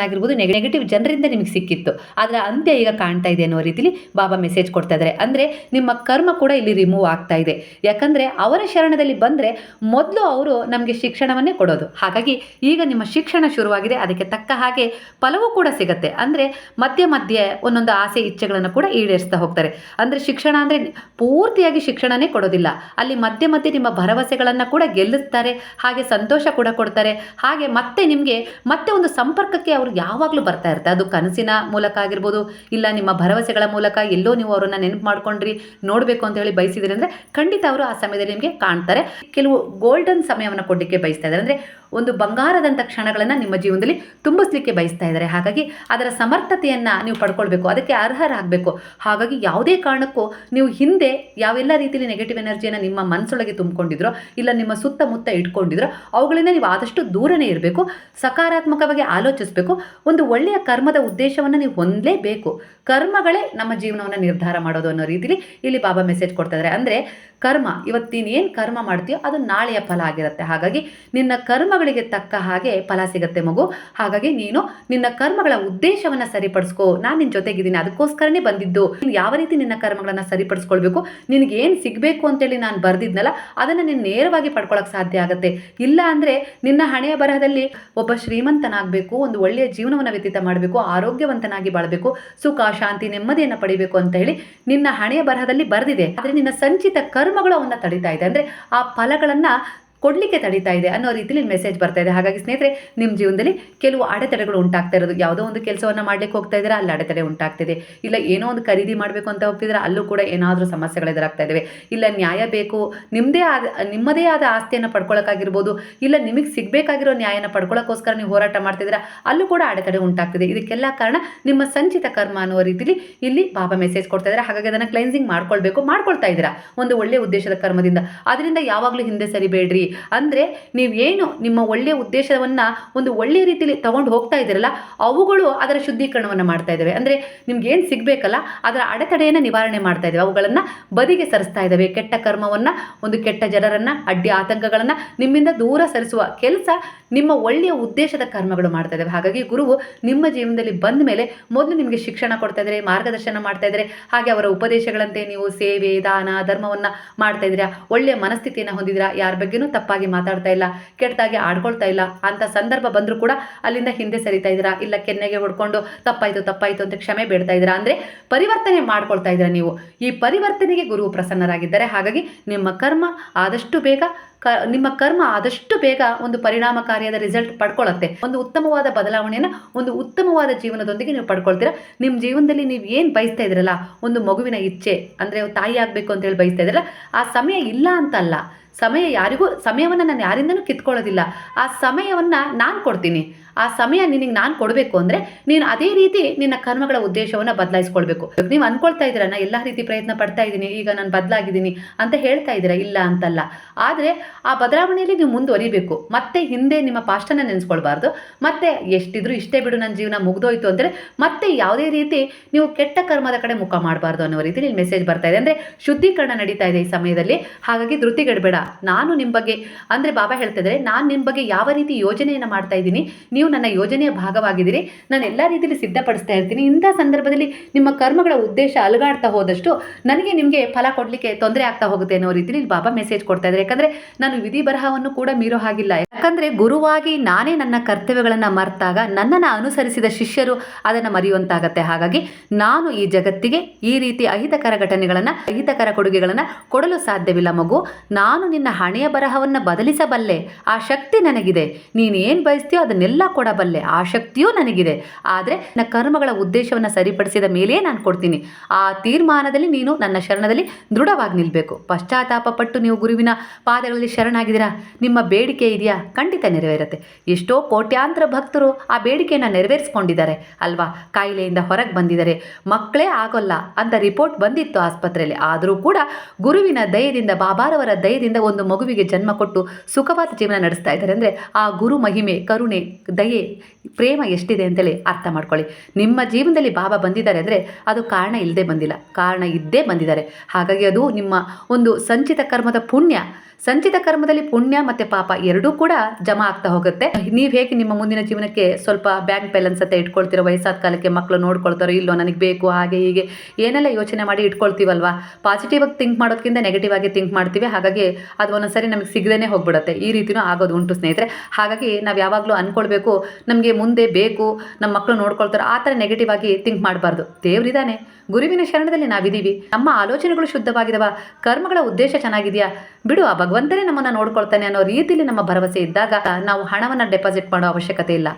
ವಿಚಾರಗಳನ್ನಾಗಿರ್ಬೋದು ನೆಗೆಟಿವ್ ಜನರಿಂದ ನಿಮಗೆ ಸಿಕ್ಕಿತ್ತು. ಆದರೆ ಅಂತ್ಯ ಈಗ ಕಾಣ್ತಾ ಇದೆ ಅನ್ನೋ ರೀತಿಲಿ ಬಾಬಾ ಮೆಸೇಜ್ ಕೊಡ್ತಾ ಇದ್ದಾರೆ ಅಂದರೆ ನಿಮ್ಮ ಕರ್ಮ ಕೂಡ ಇಲ್ಲಿ ರಿಮೂವ್ ಆಗ್ತಾ ಇದೆ. ಯಾಕಂದರೆ ಅವರ ಶರಣದಲ್ಲಿ ಬಂದರೆ ಮೊದಲು ಅವರು ನಮಗೆ ಶಿಕ್ಷಣವನ್ನೇ ಕೊಡೋದು. ಹಾಗಾಗಿ ಈಗ ನಿಮ್ಮ ಶಿಕ್ಷಣ ಶುರುವಾಗಿದೆ. ಅದಕ್ಕೆ ತಕ್ಕ ಹಾಗೆ ಫಲವೂ ಕೂಡ ಸಿಗುತ್ತೆ. ಅಂದರೆ ಮಧ್ಯೆ ಮಧ್ಯೆ ಒಂದೊಂದು ಆಸೆ, ಇಚ್ಛೆಗಳನ್ನು ಕೂಡ ಈಡೇರಿಸ್ತಾ ಹೋಗ್ತಾರೆ. ಅಂದರೆ ಶಿಕ್ಷಣ ಅಂದರೆ ಪೂರ್ತಿಯಾಗಿ ಶಿಕ್ಷಣನೇ ಕೊಡೋದಿಲ್ಲ. ಅಲ್ಲಿ ಮಧ್ಯೆ ಮಧ್ಯೆ ನಿಮ್ಮ ಭರವಸೆಗಳನ್ನು ಕೂಡ ಗೆಲ್ಲಿಸ್ತಾರೆ. ಹಾಗೆ ಸಂತೋಷ ಕೂಡ ಕೊಡ್ತಾರೆ. ಹಾಗೆ ಮತ್ತೆ ನಿಮಗೆ ಮತ್ತೆ ಒಂದು ಸಂಪರ್ಕಕ್ಕೆ ಅವರು ಯಾವಾಗಲೂ ಬರ್ತಾ ಇರುತ್ತೆ. ಅದು ಕನಸಿನ ಮೂಲಕ ಆಗಿರ್ಬೋದು, ಇಲ್ಲ ನಿಮ್ಮ ಭರವಸೆಗಳ ಮೂಲಕ ಎಲ್ಲೋ ನೀವು ಅವರನ್ನು ನೆನಪು ಮಾಡ್ಕೊಂಡ್ರಿ, ನೋಡಬೇಕು ಅಂತ ಹೇಳಿ ಬಯಸಿದ್ರಿ ಅಂದರೆ ಖಂಡಿತ ಅವರು ಆ ಸಮಯದಲ್ಲಿ ನಿಮಗೆ ಕಾಣ್ತಾರೆ. ಕೆಲವು ಗೋಲ್ಡನ್ ಸಮಯವನ್ನು ಕೊಡಲಿಕ್ಕೆ ಬಯಸ್ತಾ ಇದ್ದಾರೆ. ಅಂದರೆ ಒಂದು ಬಂಗಾರದಂಥ ಕ್ಷಣಗಳನ್ನು ನಿಮ್ಮ ಜೀವನದಲ್ಲಿ ತುಂಬಿಸ್ಲಿಕ್ಕೆ ಬಯಸ್ತಾ ಇದ್ದಾರೆ. ಹಾಗಾಗಿ ಅದರ ಸಮರ್ಥತೆಯನ್ನು ನೀವು ಪಡ್ಕೊಳ್ಬೇಕು, ಅದಕ್ಕೆ ಅರ್ಹರಾಗಬೇಕು. ಹಾಗಾಗಿ ಯಾವುದೇ ಕಾರಣಕ್ಕೂ ನೀವು ಹಿಂದೆ ಯಾವೆಲ್ಲ ರೀತಿಯಲ್ಲಿ ನೆಗೆಟಿವ್ ಎನರ್ಜಿಯನ್ನು ನಿಮ್ಮ ಮನಸ್ಸೊಳಗೆ ತುಂಬಿಕೊಂಡಿದ್ರೋ, ಇಲ್ಲ ನಿಮ್ಮ ಸುತ್ತಮುತ್ತ ಇಟ್ಕೊಂಡಿದ್ರೋ, ಅವುಗಳಿಂದ ನೀವು ಆದಷ್ಟು ದೂರನೇ ಇರಬೇಕು, ಸಕಾರಾತ್ಮಕವಾಗಿ ಆಲೋಚಿಸಬೇಕು, ಒಂದು ಒಳ್ಳೆಯ ಕರ್ಮದ ಉದ್ದೇಶವನ್ನು ನೀವು ಹೊಂದಲೇಬೇಕು. ಕರ್ಮಗಳೇ ನಮ್ಮ ಜೀವನವನ್ನು ನಿರ್ಧಾರ ಮಾಡೋದು ಅನ್ನೋ ರೀತಿಲಿ ಇಲ್ಲಿ ಬಾಬಾ ಮೆಸೇಜ್ ಕೊಡ್ತಾ ಇದ್ದಾರೆ. ಅಂದರೆ ಕರ್ಮ, ಇವತ್ತಿನ ಏನು ಕರ್ಮ ಮಾಡ್ತೀಯೋ ಅದು ನಾಳೆಯ ಫಲ ಆಗಿರುತ್ತೆ. ಹಾಗಾಗಿ ನಿನ್ನ ಕರ್ಮಗಳಿಗೆ ತಕ್ಕ ಹಾಗೆ ಫಲ ಸಿಗುತ್ತೆ ಮಗು. ಹಾಗಾಗಿ ನೀನು ನಿನ್ನ ಕರ್ಮಗಳ ಉದ್ದೇಶವನ್ನು ಸರಿಪಡಿಸ್ಕೋ. ನಾನು ನಿನ್ನ ಜೊತೆಗಿದ್ದೀನಿ, ಅದಕ್ಕೋಸ್ಕರನೇ ಬಂದಿದ್ದು. ನೀನು ಯಾವ ರೀತಿ ನಿನ್ನ ಕರ್ಮಗಳನ್ನು ಸರಿಪಡಿಸ್ಕೊಳ್ಬೇಕು? ನಿನಗೆ ಏನು ಸಿಗಬೇಕು ಅಂತೇಳಿ ನಾನು ಬರೆದಿದ್ನಲ್ಲ, ಅದನ್ನು ನೀನು ನೇರವಾಗಿ ಪಡ್ಕೊಳ್ಳೋಕೆ ಸಾಧ್ಯ ಆಗುತ್ತೆ. ಇಲ್ಲ ಅಂದರೆ ನಿನ್ನ ಹಣೆಯ ಬರಹದಲ್ಲಿ ಒಬ್ಬ ಶ್ರೀಮಂತನಾಗಬೇಕು, ಒಂದು ಒಳ್ಳೆಯ ಜೀವನವನ್ನು ವ್ಯತೀತ ಮಾಡಬೇಕು, ಆರೋಗ್ಯವಂತನಾಗಿ ಬಾಳಬೇಕು, ಸುಖ, ಶಾಂತಿ, ನೆಮ್ಮದಿಯನ್ನು ಪಡಿಬೇಕು ಅಂತ ಹೇಳಿ ನಿನ್ನ ಹಣೆಯ ಬರಹದಲ್ಲಿ ಬರೆದಿದೆ. ಆದರೆ ನಿನ್ನ ಸಂಚಿತ ಕರ್ಮಗಳು ಅವನ್ನ ತಡಿತಾ ಇದೆ. ಅಂದರೆ ಆ ಫಲಗಳನ್ನು ಕೊಡಲಿಕ್ಕೆ ತಡೀತಾ ಇದೆ ಅನ್ನೋ ರೀತಿಲಿ ಮೆಸೇಜ್ ಬರ್ತಾ ಇದೆ. ಹಾಗಾಗಿ ಸ್ನೇಹಿತರೆ ನಿಮ್ಮ ಜೀವನದಲ್ಲಿ ಕೆಲವು ಅಡೆತಡೆಗಳು ಉಂಟಾಗ್ತಾ ಇರೋದು. ಯಾವುದೋ ಒಂದು ಕೆಲಸವನ್ನು ಮಾಡ್ಲಿಕ್ಕೆ ಹೋಗ್ತಾ ಇದ್ದೀರಾ, ಅಲ್ಲಿ ಅಡೆತಡೆ ಉಂಟಾಗ್ತಿದೆ. ಇಲ್ಲ, ಏನೋ ಒಂದು ಖರೀದಿ ಮಾಡಬೇಕು ಅಂತ ಹೋಗ್ತಿದ್ರೆ ಅಲ್ಲೂ ಕೂಡ ಏನಾದರೂ ಸಮಸ್ಯೆಗಳು ಎದುರಾಗ್ತಾ ಇದ್ದಾವೆ. ಇಲ್ಲ, ನ್ಯಾಯ ಬೇಕು. ನಿಮ್ಮದೇ ಆದ ನಿಮ್ಮದೇ ಆದ ಆಸ್ತಿಯನ್ನು ಪಡ್ಕೊಳ್ಳೋಕ್ಕಾಗಿರ್ಬೋದು ಇಲ್ಲ, ನಿಮಗೆ ಸಿಗಬೇಕಾಗಿರೋ ನ್ಯಾಯನ ಪಡ್ಕೊಳ್ಳೋಕ್ಕೋಸ್ಕರ ನೀವು ಹೋರಾಟ ಮಾಡ್ತಿದ್ದೀರಾ, ಅಲ್ಲೂ ಕೂಡ ಅಡೆತಡೆ ಉಂಟಾಗ್ತಿದೆ. ಇದಕ್ಕೆಲ್ಲ ಕಾರಣ ನಿಮ್ಮ ಸಂಚಿತ ಕರ್ಮ ಅನ್ನುವ ರೀತಿಲಿ ಇಲ್ಲಿ ಬಾಬಾ ಮೆಸೇಜ್ ಕೊಡ್ತಾ ಇದ್ದಾರೆ. ಹಾಗಾಗಿ ಅದನ್ನು ಕ್ಲೈನ್ಸಿಂಗ್ ಮಾಡ್ಕೊಳ್ಬೇಕು, ಮಾಡ್ಕೊಳ್ತಾ ಇದ್ದೀರಾ. ಒಂದು ಒಳ್ಳೆಯ ಉದ್ದೇಶದ ಕರ್ಮದಿಂದ. ಅದರಿಂದ ಯಾವಾಗಲೂ ಹಿಂದೆ ಸರಿಬೇಡ್ರಿ. ಅಂದರೆ ನೀವೇನು ನಿಮ್ಮ ಒಳ್ಳೆಯ ಉದ್ದೇಶವನ್ನು ಒಂದು ಒಳ್ಳೆಯ ರೀತಿಯಲ್ಲಿ ತಗೊಂಡು ಹೋಗ್ತಾ ಇದ್ದೀರಲ್ಲ, ಅವುಗಳು ಅದರ ಶುದ್ಧೀಕರಣವನ್ನು ಮಾಡ್ತಾ ಇದ್ದಾವೆ. ಅಂದರೆ ನಿಮ್ಗೆ ಏನು ಸಿಗಬೇಕಲ್ಲ, ಅದರ ಅಡೆತಡೆಯನ್ನು ನಿವಾರಣೆ ಮಾಡ್ತಾ ಇದ್ದಾವೆ. ಅವುಗಳನ್ನು ಬದಿಗೆ ಸರಿಸ್ತಾ ಇದ್ದಾವೆ. ಕೆಟ್ಟ ಕರ್ಮವನ್ನು, ಒಂದು ಕೆಟ್ಟ ಜನರನ್ನು, ಅಡ್ಡಿ ಆತಂಕಗಳನ್ನು ನಿಮ್ಮಿಂದ ದೂರ ಸರಿಸುವ ಕೆಲಸ ನಿಮ್ಮ ಒಳ್ಳೆಯ ಉದ್ದೇಶದ ಕರ್ಮಗಳು ಮಾಡ್ತಾ ಇದ್ದಾವೆ. ಹಾಗಾಗಿ ಗುರುವು ನಿಮ್ಮ ಜೀವನದಲ್ಲಿ ಬಂದ ಮೇಲೆ ಮೊದಲು ನಿಮಗೆ ಶಿಕ್ಷಣ ಕೊಡ್ತಾ ಇದ್ದಾರೆ, ಮಾರ್ಗದರ್ಶನ ಮಾಡ್ತಾ ಇದ್ದಾರೆ. ಹಾಗೆ ಅವರ ಉಪದೇಶಗಳಂತೆ ನೀವು ಸೇವೆ, ದಾನ, ಧರ್ಮವನ್ನು ಮಾಡ್ತಾ ಇದ್ದೀರಾ. ಒಳ್ಳೆಯ ಮನಸ್ಥಿತಿಯನ್ನು ಹೊಂದಿದ್ದೀರಾ. ಯಾರ ಬಗ್ಗೆನೂ ತಪ್ಪಾಗಿ ಮಾತಾಡ್ತಾ ಇಲ್ಲ, ಕೆಟ್ಟದಾಗಿ ಆಡ್ಕೊಳ್ತಾ ಇಲ್ಲ ಅಂತ ಸಂದರ್ಭ ಬಂದರೂ ಕೂಡ ಅಲ್ಲಿಂದ ಹಿಂದೆ ಸರಿತಾ ಇದ್ದೀರಾ? ಇಲ್ಲ ಕೆನ್ನೆಗೆ ಹೊಡ್ಕೊಂಡು ತಪ್ಪಾಯಿತು ತಪ್ಪಾಯಿತು ಅಂತ ಕ್ಷಮೆ ಬೇಡ್ತಾ ಇದ್ದೀರಾ? ಅಂದರೆ ಪರಿವರ್ತನೆ ಮಾಡ್ಕೊಳ್ತಾ ಇದ್ದೀರಾ ನೀವು? ಈ ಪರಿವರ್ತನೆಗೆ ಗುರು ಪ್ರಸನ್ನರಾಗಿದ್ದಾರೆ ಹಾಗಾಗಿ ನಿಮ್ಮ ಕರ್ಮ ಆದಷ್ಟು ಬೇಗ ನಿಮ್ಮ ಕರ್ಮ ಆದಷ್ಟು ಬೇಗ ಒಂದು ಪರಿಣಾಮಕಾರಿಯಾದ ರಿಸಲ್ಟ್ ಪಡ್ಕೊಳ್ಳುತ್ತೆ ಒಂದು ಉತ್ತಮವಾದ ಬದಲಾವಣೆಯನ್ನು ಒಂದು ಉತ್ತಮವಾದ ಜೀವನದೊಂದಿಗೆ ನೀವು ಪಡ್ಕೊಳ್ತೀರಾ. ನಿಮ್ಮ ಜೀವನದಲ್ಲಿ ನೀವು ಏನು ಬಯಸ್ತಾ ಇದ್ದೀರಲ್ಲ ಒಂದು ಮಗುವಿನ ಇಚ್ಛೆ, ಅಂದರೆ ತಾಯಿ ಆಗಬೇಕು ಅಂತ ಹೇಳಿ ಬಯಸ್ತಾ ಇದ್ದೀರಲ್ಲ ಆ ಸಮಯ ಇಲ್ಲ ಅಂತಲ್ಲ. ಸಮಯ ಯಾರಿಗೂ, ಸಮಯವನ್ನು ನಾನು ಯಾರಿಂದನೂ ಕಿತ್ಕೊಳ್ಳೋದಿಲ್ಲ. ಆ ಸಮಯವನ್ನು ನಾನು ಕೊಡ್ತೀನಿ. ಆ ಸಮಯ ನಿನಗೆ ನಾನು ಕೊಡಬೇಕು ಅಂದರೆ ನೀನು ಅದೇ ರೀತಿ ನಿನ್ನ ಕರ್ಮಗಳ ಉದ್ದೇಶವನ್ನು ಬದಲಾಯಿಸ್ಕೊಳ್ಬೇಕು. ನೀವು ಅಂದ್ಕೊಳ್ತಾ ಇದ್ದೀರ, ನಾ ಎಲ್ಲ ರೀತಿ ಪ್ರಯತ್ನ ಪಡ್ತಾ ಇದ್ದೀನಿ, ಈಗ ನಾನು ಬದಲಾಗಿದ್ದೀನಿ ಅಂತ ಹೇಳ್ತಾ ಇದ್ದೀರಾ? ಇಲ್ಲ ಅಂತಲ್ಲ. ಆದರೆ ಆ ಬದಲಾವಣೆಯಲ್ಲಿ ನೀವು ಮುಂದುವರಿಬೇಕು. ಮತ್ತೆ ಹಿಂದೆ ನಿಮ್ಮ ಪಾಸ್ಟನ್ನು ನೆನೆಸ್ಕೊಳ್ಬಾರ್ದು. ಮತ್ತೆ ಎಷ್ಟಿದ್ರು ಇಷ್ಟೇ ಬಿಡು ನನ್ನ ಜೀವನ ಮುಗ್ದೋಯ್ತು ಅಂದರೆ ಮತ್ತೆ ಯಾವುದೇ ರೀತಿ ನೀವು ಕೆಟ್ಟ ಕರ್ಮದ ಕಡೆ ಮುಖ ಮಾಡಬಾರ್ದು ಅನ್ನೋ ರೀತಿ ಇಲ್ಲಿ ಮೆಸೇಜ್ ಬರ್ತಾ ಇದೆ. ಅಂದರೆ ಶುದ್ಧೀಕರಣ ನಡೀತಾ ಇದೆ ಈ ಸಮಯದಲ್ಲಿ. ಹಾಗಾಗಿ ಧೃತಿಗೆಡಬೇಡ. ನಾನು ನಿಮ್ಮ ಬಗ್ಗೆ, ಅಂದರೆ ಬಾಬಾ ಹೇಳ್ತಿದ್ರೆ ನಾನು ನಿಮ್ಮ ಬಗ್ಗೆ ಯಾವ ರೀತಿ ಯೋಜನೆಯನ್ನು ಮಾಡ್ತಾ ಇದ್ದೀನಿ ನೀವು ನನ್ನ ಯೋಜನೆಯ ಭಾಗವಾಗಿದ್ದೀರಿ. ನಾನು ಎಲ್ಲ ರೀತಿಯಲ್ಲಿ ಸಿದ್ಧಪಡಿಸ್ತಾ ಇರ್ತೀನಿ. ಇಂಥ ಸಂದರ್ಭದಲ್ಲಿ ನಿಮ್ಮ ಕರ್ಮಗಳ ಉದ್ದೇಶ ಅಲುಗಾಡ್ತಾ ಹೋದಷ್ಟು ನನಗೆ ನಿಮಗೆ ಫಲ ಕೊಡಲಿಕ್ಕೆ ತೊಂದರೆ ಆಗ್ತಾ ಹೋಗುತ್ತೆ ಅನ್ನೋ ರೀತಿಯಲ್ಲಿ ಇಲ್ಲಿ ಬಾಬಾ ಮೆಸೇಜ್ ಕೊಡ್ತಾ ಇದ್ದಾರೆ. ಯಾಕಂದರೆ ನಾನು ವಿಧಿ ಬರಹವನ್ನು ಕೂಡ ಮೀರೋ ಹಾಗಿಲ್ಲ. ಯಾಕಂದರೆ ಗುರುವಾಗಿ ನಾನೇ ನನ್ನ ಕರ್ತವ್ಯಗಳನ್ನು ಮರೆತಾಗ ನನ್ನನ್ನು ಅನುಸರಿಸಿದ ಶಿಷ್ಯರು ಅದನ್ನು ಮರೆಯುವಂತಾಗತ್ತೆ. ಹಾಗಾಗಿ ನಾನು ಈ ಜಗತ್ತಿಗೆ ಈ ರೀತಿ ಅಹಿತಕರ ಘಟನೆಗಳನ್ನು, ಅಹಿತಕರ ಕೊಡುಗೆಗಳನ್ನು ಕೊಡಲು ಸಾಧ್ಯವಿಲ್ಲ ಮಗು. ನಾನು ನಿನ್ನ ಹಣೆಯ ಬರಹವನ್ನು ಬದಲಿಸಬಲ್ಲೆ. ಆ ಶಕ್ತಿ ನನಗಿದೆ. ನೀನು ಏನು ಬಯಸ್ತೀಯೋ ಅದನ್ನೆಲ್ಲ ಕೊಡಬಲ್ಲೆ. ಆ ಶಕ್ತಿಯೂ ನನಗಿದೆ. ಆದರೆ ನನ್ನ ಕರ್ಮಗಳ ಉದ್ದೇಶವನ್ನು ಸರಿಪಡಿಸಿದ ಮೇಲೆಯೇ ನಾನು ಕೊಡ್ತೀನಿ. ಆ ತೀರ್ಮಾನದಲ್ಲಿ ನೀನು ನನ್ನ ಶರಣದಲ್ಲಿ ದೃಢವಾಗಿ ನಿಲ್ಲಬೇಕು ಪಶ್ಚಾತ್ತಾಪ ಪಟ್ಟು ನೀವು ಗುರುವಿನ ಪಾದಗಳಲ್ಲಿ ಶರಣಾಗಿದ್ದೀರಾ? ನಿಮ್ಮ ಬೇಡಿಕೆ ಇದೆಯಾ? ಖಂಡಿತ ನೆರವೇರುತ್ತೆ. ಎಷ್ಟೋ ಕೋಟ್ಯಾಂತರ ಭಕ್ತರು ಆ ಬೇಡಿಕೆಯನ್ನು ನೆರವೇರಿಸ್ಕೊಂಡಿದ್ದಾರೆ. ಅಲ್ವಾ? ಕಾಯಿಲೆಯಿಂದ ಹೊರಗೆ ಬಂದಿದ್ದಾರೆ. ಮಕ್ಕಳೇ ಆಗೋಲ್ಲ ಅಂತ ರಿಪೋರ್ಟ್ ಬಂದಿತ್ತು ಆಸ್ಪತ್ರೆಯಲ್ಲಿ. ಆದರೂ ಕೂಡ ಗುರುವಿನ ದಯದಿಂದ ಬಾಬಾರವರ ದಯದಿಂದ ಒಂದು ಮಗುವಿಗೆ ಜನ್ಮ ಕೊಟ್ಟು ಸುಖವಾದ ಜೀವನ ನಡೆಸ್ತಾ ಇದ್ದಾರೆ. ಅಂದರೆ ಆ ಗುರು ಮಹಿಮೆ, ಕರುಣೆ ಪ್ರೇಮ ಎಷ್ಟಿದೆ ಅಂತೇಳಿ ಅರ್ಥ ಮಾಡ್ಕೊಳ್ಳಿ. ನಿಮ್ಮ ಜೀವನದಲ್ಲಿ ಬಾಬಾ ಬಂದಿದ್ದಾರೆ ಅಂದರೆ ಅದು ಕಾರಣ ಇಲ್ಲದೆ ಬಂದಿಲ್ಲ. ಕಾರಣ ಇದ್ದೇ ಬಂದಿದ್ದಾರೆ. ಹಾಗಾಗಿ ಅದು ನಿಮ್ಮ ಒಂದು ಸಂಚಿತ ಕರ್ಮದ ಪುಣ್ಯ. ಸಂಚಿತ ಕರ್ಮದಲ್ಲಿ ಪುಣ್ಯ ಮತ್ತು ಪಾಪ ಎರಡೂ ಕೂಡ ಜಮಾ ಆಗ್ತಾ ಹೋಗುತ್ತೆ. ನೀವು ಹೇಗೆ ನಿಮ್ಮ ಮುಂದಿನ ಜೀವನಕ್ಕೆ ಸ್ವಲ್ಪ ಬ್ಯಾಂಕ್ ಬ್ಯಾಲೆನ್ಸ್ ಅಂತ ಇಟ್ಕೊಳ್ತಿರೋ, ವಯಸ್ಸಾದ ಕಾಲಕ್ಕೆ ಮಕ್ಕಳು ನೋಡ್ಕೊಳ್ತಾರೋ, ಇಲ್ಲೋ ನನಗೆ ಬೇಕು, ಹಾಗೆ, ಹೀಗೆ, ಏನೆಲ್ಲ ಯೋಚನೆ ಮಾಡಿ ಇಟ್ಕೊಳ್ತೀವಲ್ವಾ? ಪಾಸಿಟಿವ್ ಆಗಿ ಥಿಂಕ್ ಮಾಡೋದಕ್ಕಿಂತ ನೆಗೆಟಿವ್ ಆಗಿ ಥಿಂಕ್ ಮಾಡ್ತೀವಿ. ಹಾಗಾಗಿ ಅದು ಒಂದೊಂದ್ಸರಿ ನಮಗೆ ಸಿಗದೇ ಹೋಗ್ಬಿಡುತ್ತೆ. ಈ ರೀತಿನೂ ಆಗೋದು ಉಂಟು ಸ್ನೇಹಿತರೆ. ಹಾಗಾಗಿ ನಾವು ಯಾವಾಗಲೂ ಅಂದ್ಕೊಳ್ಬೇಕು ನಮಗೆ ಮುಂದೆ ಬೇಕು ನಮ್ಮ ಮಕ್ಕಳು ನೋಡ್ಕೊಳ್ತಾರೆ, ಆ ಥರ ನೆಗೆಟಿವ್ ಆಗಿ ಥಿಂಕ್ ಮಾಡಬಾರ್ದು. ದೇವರಿದ್ದಾನೆ ಗುರುವಿನ ಶರಣದಲ್ಲಿ ನಾವಿದ್ದೀವಿ ನಮ್ಮ ಆಲೋಚನೆಗಳು ಶುದ್ಧವಾಗಿದವ. ಕರ್ಮಗಳ ಉದ್ದೇಶ ಚೆನ್ನಾಗಿದೆಯಾ? ಬಿಡು ಆ ಭಗವಂತನೇ ನಮ್ಮನ್ನು ನೋಡ್ಕೊಳ್ತಾನೆ ಅನ್ನೋ ರೀತಿಯಲ್ಲಿ ನಮ್ಮ ಭರವಸೆ ಇದ್ದಾಗ ನಾವು ಹಣವನ್ನು ಡೆಪಾಸಿಟ್ ಮಾಡೋ ಅವಶ್ಯಕತೆ ಇಲ್ಲ.